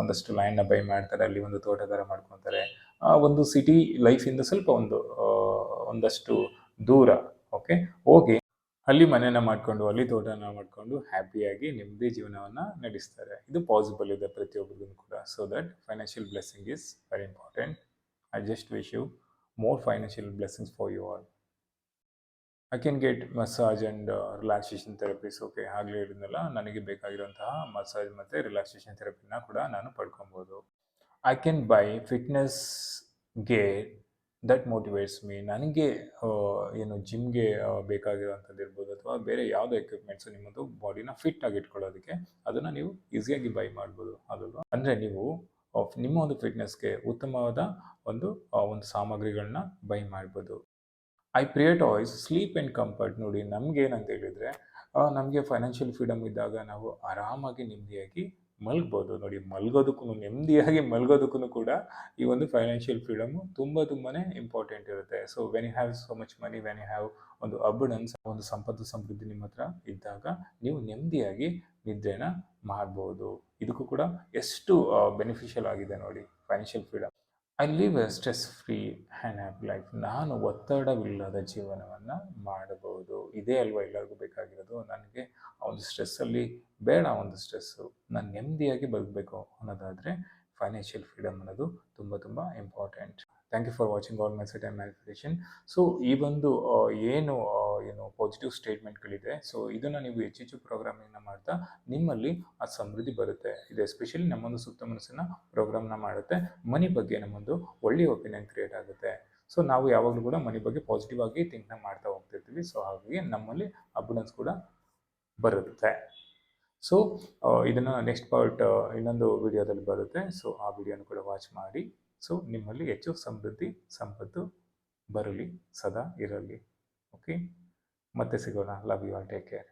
ಒಂದಷ್ಟು ಲ್ಯಾಂಡ್ನ ಬೈ ಮಾಡ್ತಾರೆ, ಅಲ್ಲಿ ಒಂದು ತೋಟ ಥರ ಮಾಡ್ಕೊತಾರೆ. ಆ, ಒಂದು ಸಿಟಿ ಲೈಫಿಂದ ಸ್ವಲ್ಪ ಒಂದು ಒಂದಷ್ಟು ದೂರ ಓಕೆ ಹೋಗಿ ಅಲ್ಲಿ ಮನೆಯನ್ನು ಮಾಡಿಕೊಂಡು, ಅಲ್ಲಿ ತೋಟನ ಮಾಡಿಕೊಂಡು ಹ್ಯಾಪಿಯಾಗಿ ನೆಮ್ಮದಿ ಜೀವನವನ್ನು ನಡೆಸ್ತಾರೆ. ಇದು ಪಾಸಿಬಲ್ ಇದೆ ಪ್ರತಿಯೊಬ್ಬರಿಗೂ ಕೂಡ. So that financial blessing is very important I just wish you more financial blessings for you all I can get massage and relaxation therapies okay ಆಗಲೇ ಹೇಳಿದ್ನಲ್ಲ ನನಗೆ ಬೇಕಾಗಿರುವಂತಹ ಮಸಾಜ್ ಮತ್ತು ರಿಲ್ಯಾಕ್ಸೇಷನ್ ಥೆರಪಿನ ಕೂಡ ನಾನು ಪಡ್ಕೊಬೋದು. I can buy fitness gear that motivates me ನನಗೆ ಏನು ಜಿಮ್ಗೆ ಬೇಕಾಗಿರುವಂಥದ್ದು ಇರ್ಬೋದು ಅಥವಾ ಬೇರೆ ಯಾವುದೋ ಎಕ್ವಿಪ್ಮೆಂಟ್ಸು ನಿಮ್ಮದು ಬಾಡಿನ ಫಿಟ್ ಆಗಿ ಇಟ್ಕೊಳ್ಳೋದಕ್ಕೆ ಅದನ್ನು ನೀವು ಈಸಿಯಾಗಿ ಬೈ ಮಾಡ್ಬೋದು. ಅದಲ್ವಾ ಅಂದರೆ ನೀವು ನಿಮ್ಮ ಒಂದು ಫಿಟ್ನೆಸ್ಗೆ ಉತ್ತಮವಾದ ಒಂದು ಒಂದು ಸಾಮಗ್ರಿಗಳನ್ನ ಬೈ ಮಾಡ್ಬೋದು. I prioritise sleep and comfort ನೋಡಿ ನಮ್ಗೆ ಏನಂತ ಹೇಳಿದರೆ ನಮಗೆ ಫೈನಾನ್ಷಿಯಲ್ ಫ್ರೀಡಮ್ ಇದ್ದಾಗ ನಾವು ಆರಾಮಾಗಿ, ನೆಮ್ಮದಿಯಾಗಿ ಮಲ್ಗ್ಬೋದು. ನೋಡಿ, ಮಲ್ಗೋದಕ್ಕೂ ನೆಮ್ಮದಿಯಾಗಿ ಮಲ್ಗೋದಕ್ಕೂ ಕೂಡ ಈ ಒಂದು ಫೈನಾನ್ಷಿಯಲ್ ಫ್ರೀಡಮು ತುಂಬ ತುಂಬಾ ಇಂಪಾರ್ಟೆಂಟ್ ಇರುತ್ತೆ. So when you have so much money when you have ಒಂದು ಅಬುಡೆನ್ಸ್ ಒಂದು ಸಂಪತ್ತು, ಸಮೃದ್ಧಿ ನಿಮ್ಮ ಹತ್ರ ಇದ್ದಾಗ ನೀವು ನೆಮ್ಮದಿಯಾಗಿ ನಿದ್ರೆನ ಮಾಡ್ಬೋದು. ಇದಕ್ಕೂ ಕೂಡ ಎಷ್ಟು ಬೆನಿಫಿಷಿಯಲ್ ಆಗಿದೆ ನೋಡಿ financial freedom I live a stress free and happy life ನಾನು ಒತ್ತಡವಿಲ್ಲದ ಜೀವನವನ್ನು ಮಾಡಬಹುದು. ಇದೇ ಅಲ್ವಾ ಎಲ್ಲರಿಗೂ ಬೇಕಾಗಿರೋದು? ನನಗೆ ಒಂದು ಸ್ಟ್ರೆಸ್ಸಲ್ಲಿ ಬೇಡ ಒಂದು ಸ್ಟ್ರೆಸ್ಸು, ನಾನು ನೆಮ್ಮದಿಯಾಗಿ ಬದುಕಬೇಕು ಅನ್ನೋದಾದರೆ ಫೈನಾನ್ಷಿಯಲ್ ಫ್ರೀಡಮ್ ಅನ್ನೋದು ತುಂಬ ತುಂಬ important thank you for watching all my set and manifestation so ಈ ಒಂದು ಏನು ಏನು ಪಾಸಿಟಿವ್ ಸ್ಟೇಟ್ಮೆಂಟ್ಗಳಿದೆ ಸೊ ಇದನ್ನು ನೀವು ಹೆಚ್ಚು ಹೆಚ್ಚು ಪ್ರೋಗ್ರಾಮಿಂಗ್ನ ಮಾಡ್ತಾ ನಿಮ್ಮಲ್ಲಿ ಆ ಸಮೃದ್ಧಿ ಬರುತ್ತೆ. ಇದು ಎಸ್ಪೆಷಲಿ ನಮ್ಮೊಂದು ಸುತ್ತ ಮನಸ್ಸಿನ ಪ್ರೋಗ್ರಾಮ್ನ ಮಾಡುತ್ತೆ. ಮನಿ ಬಗ್ಗೆ ನಮ್ಮೊಂದು ಒಳ್ಳೆಯ ಒಪಿನಿಯನ್ ಕ್ರಿಯೇಟ್ ಆಗುತ್ತೆ. ಸೊ ನಾವು ಯಾವಾಗಲೂ ಕೂಡ ಮನಿ ಬಗ್ಗೆ ಪಾಸಿಟಿವ್ ಆಗಿ ಥಿಂಕ್ನ ಮಾಡ್ತಾ ಹೋಗ್ತಿರ್ತೀವಿ ಸೊ ಹಾಗಾಗಿ ನಮ್ಮಲ್ಲಿ ಅಬುಲೆನ್ಸ್ ಕೂಡ ಬರುತ್ತೆ. ಸೊ ಇದನ್ನು ನೆಕ್ಸ್ಟ್ ಪಾರ್ಟ್ ಇನ್ನೊಂದು ವಿಡಿಯೋದಲ್ಲಿ ಬರುತ್ತೆ. ಸೊ ಆ ವಿಡಿಯೋನ ಕೂಡ ವಾಚ್ ಮಾಡಿ. ಸೊ ನಿಮ್ಮಲ್ಲಿ ಹೆಚ್ಚು ಸಮೃದ್ಧಿ, ಸಂಪತ್ತು ಬರಲಿ, ಸದಾ ಇರಲಿ. ಓಕೆ ಮತ್ತೆ ಸಿಗೋಣ. Love you all take care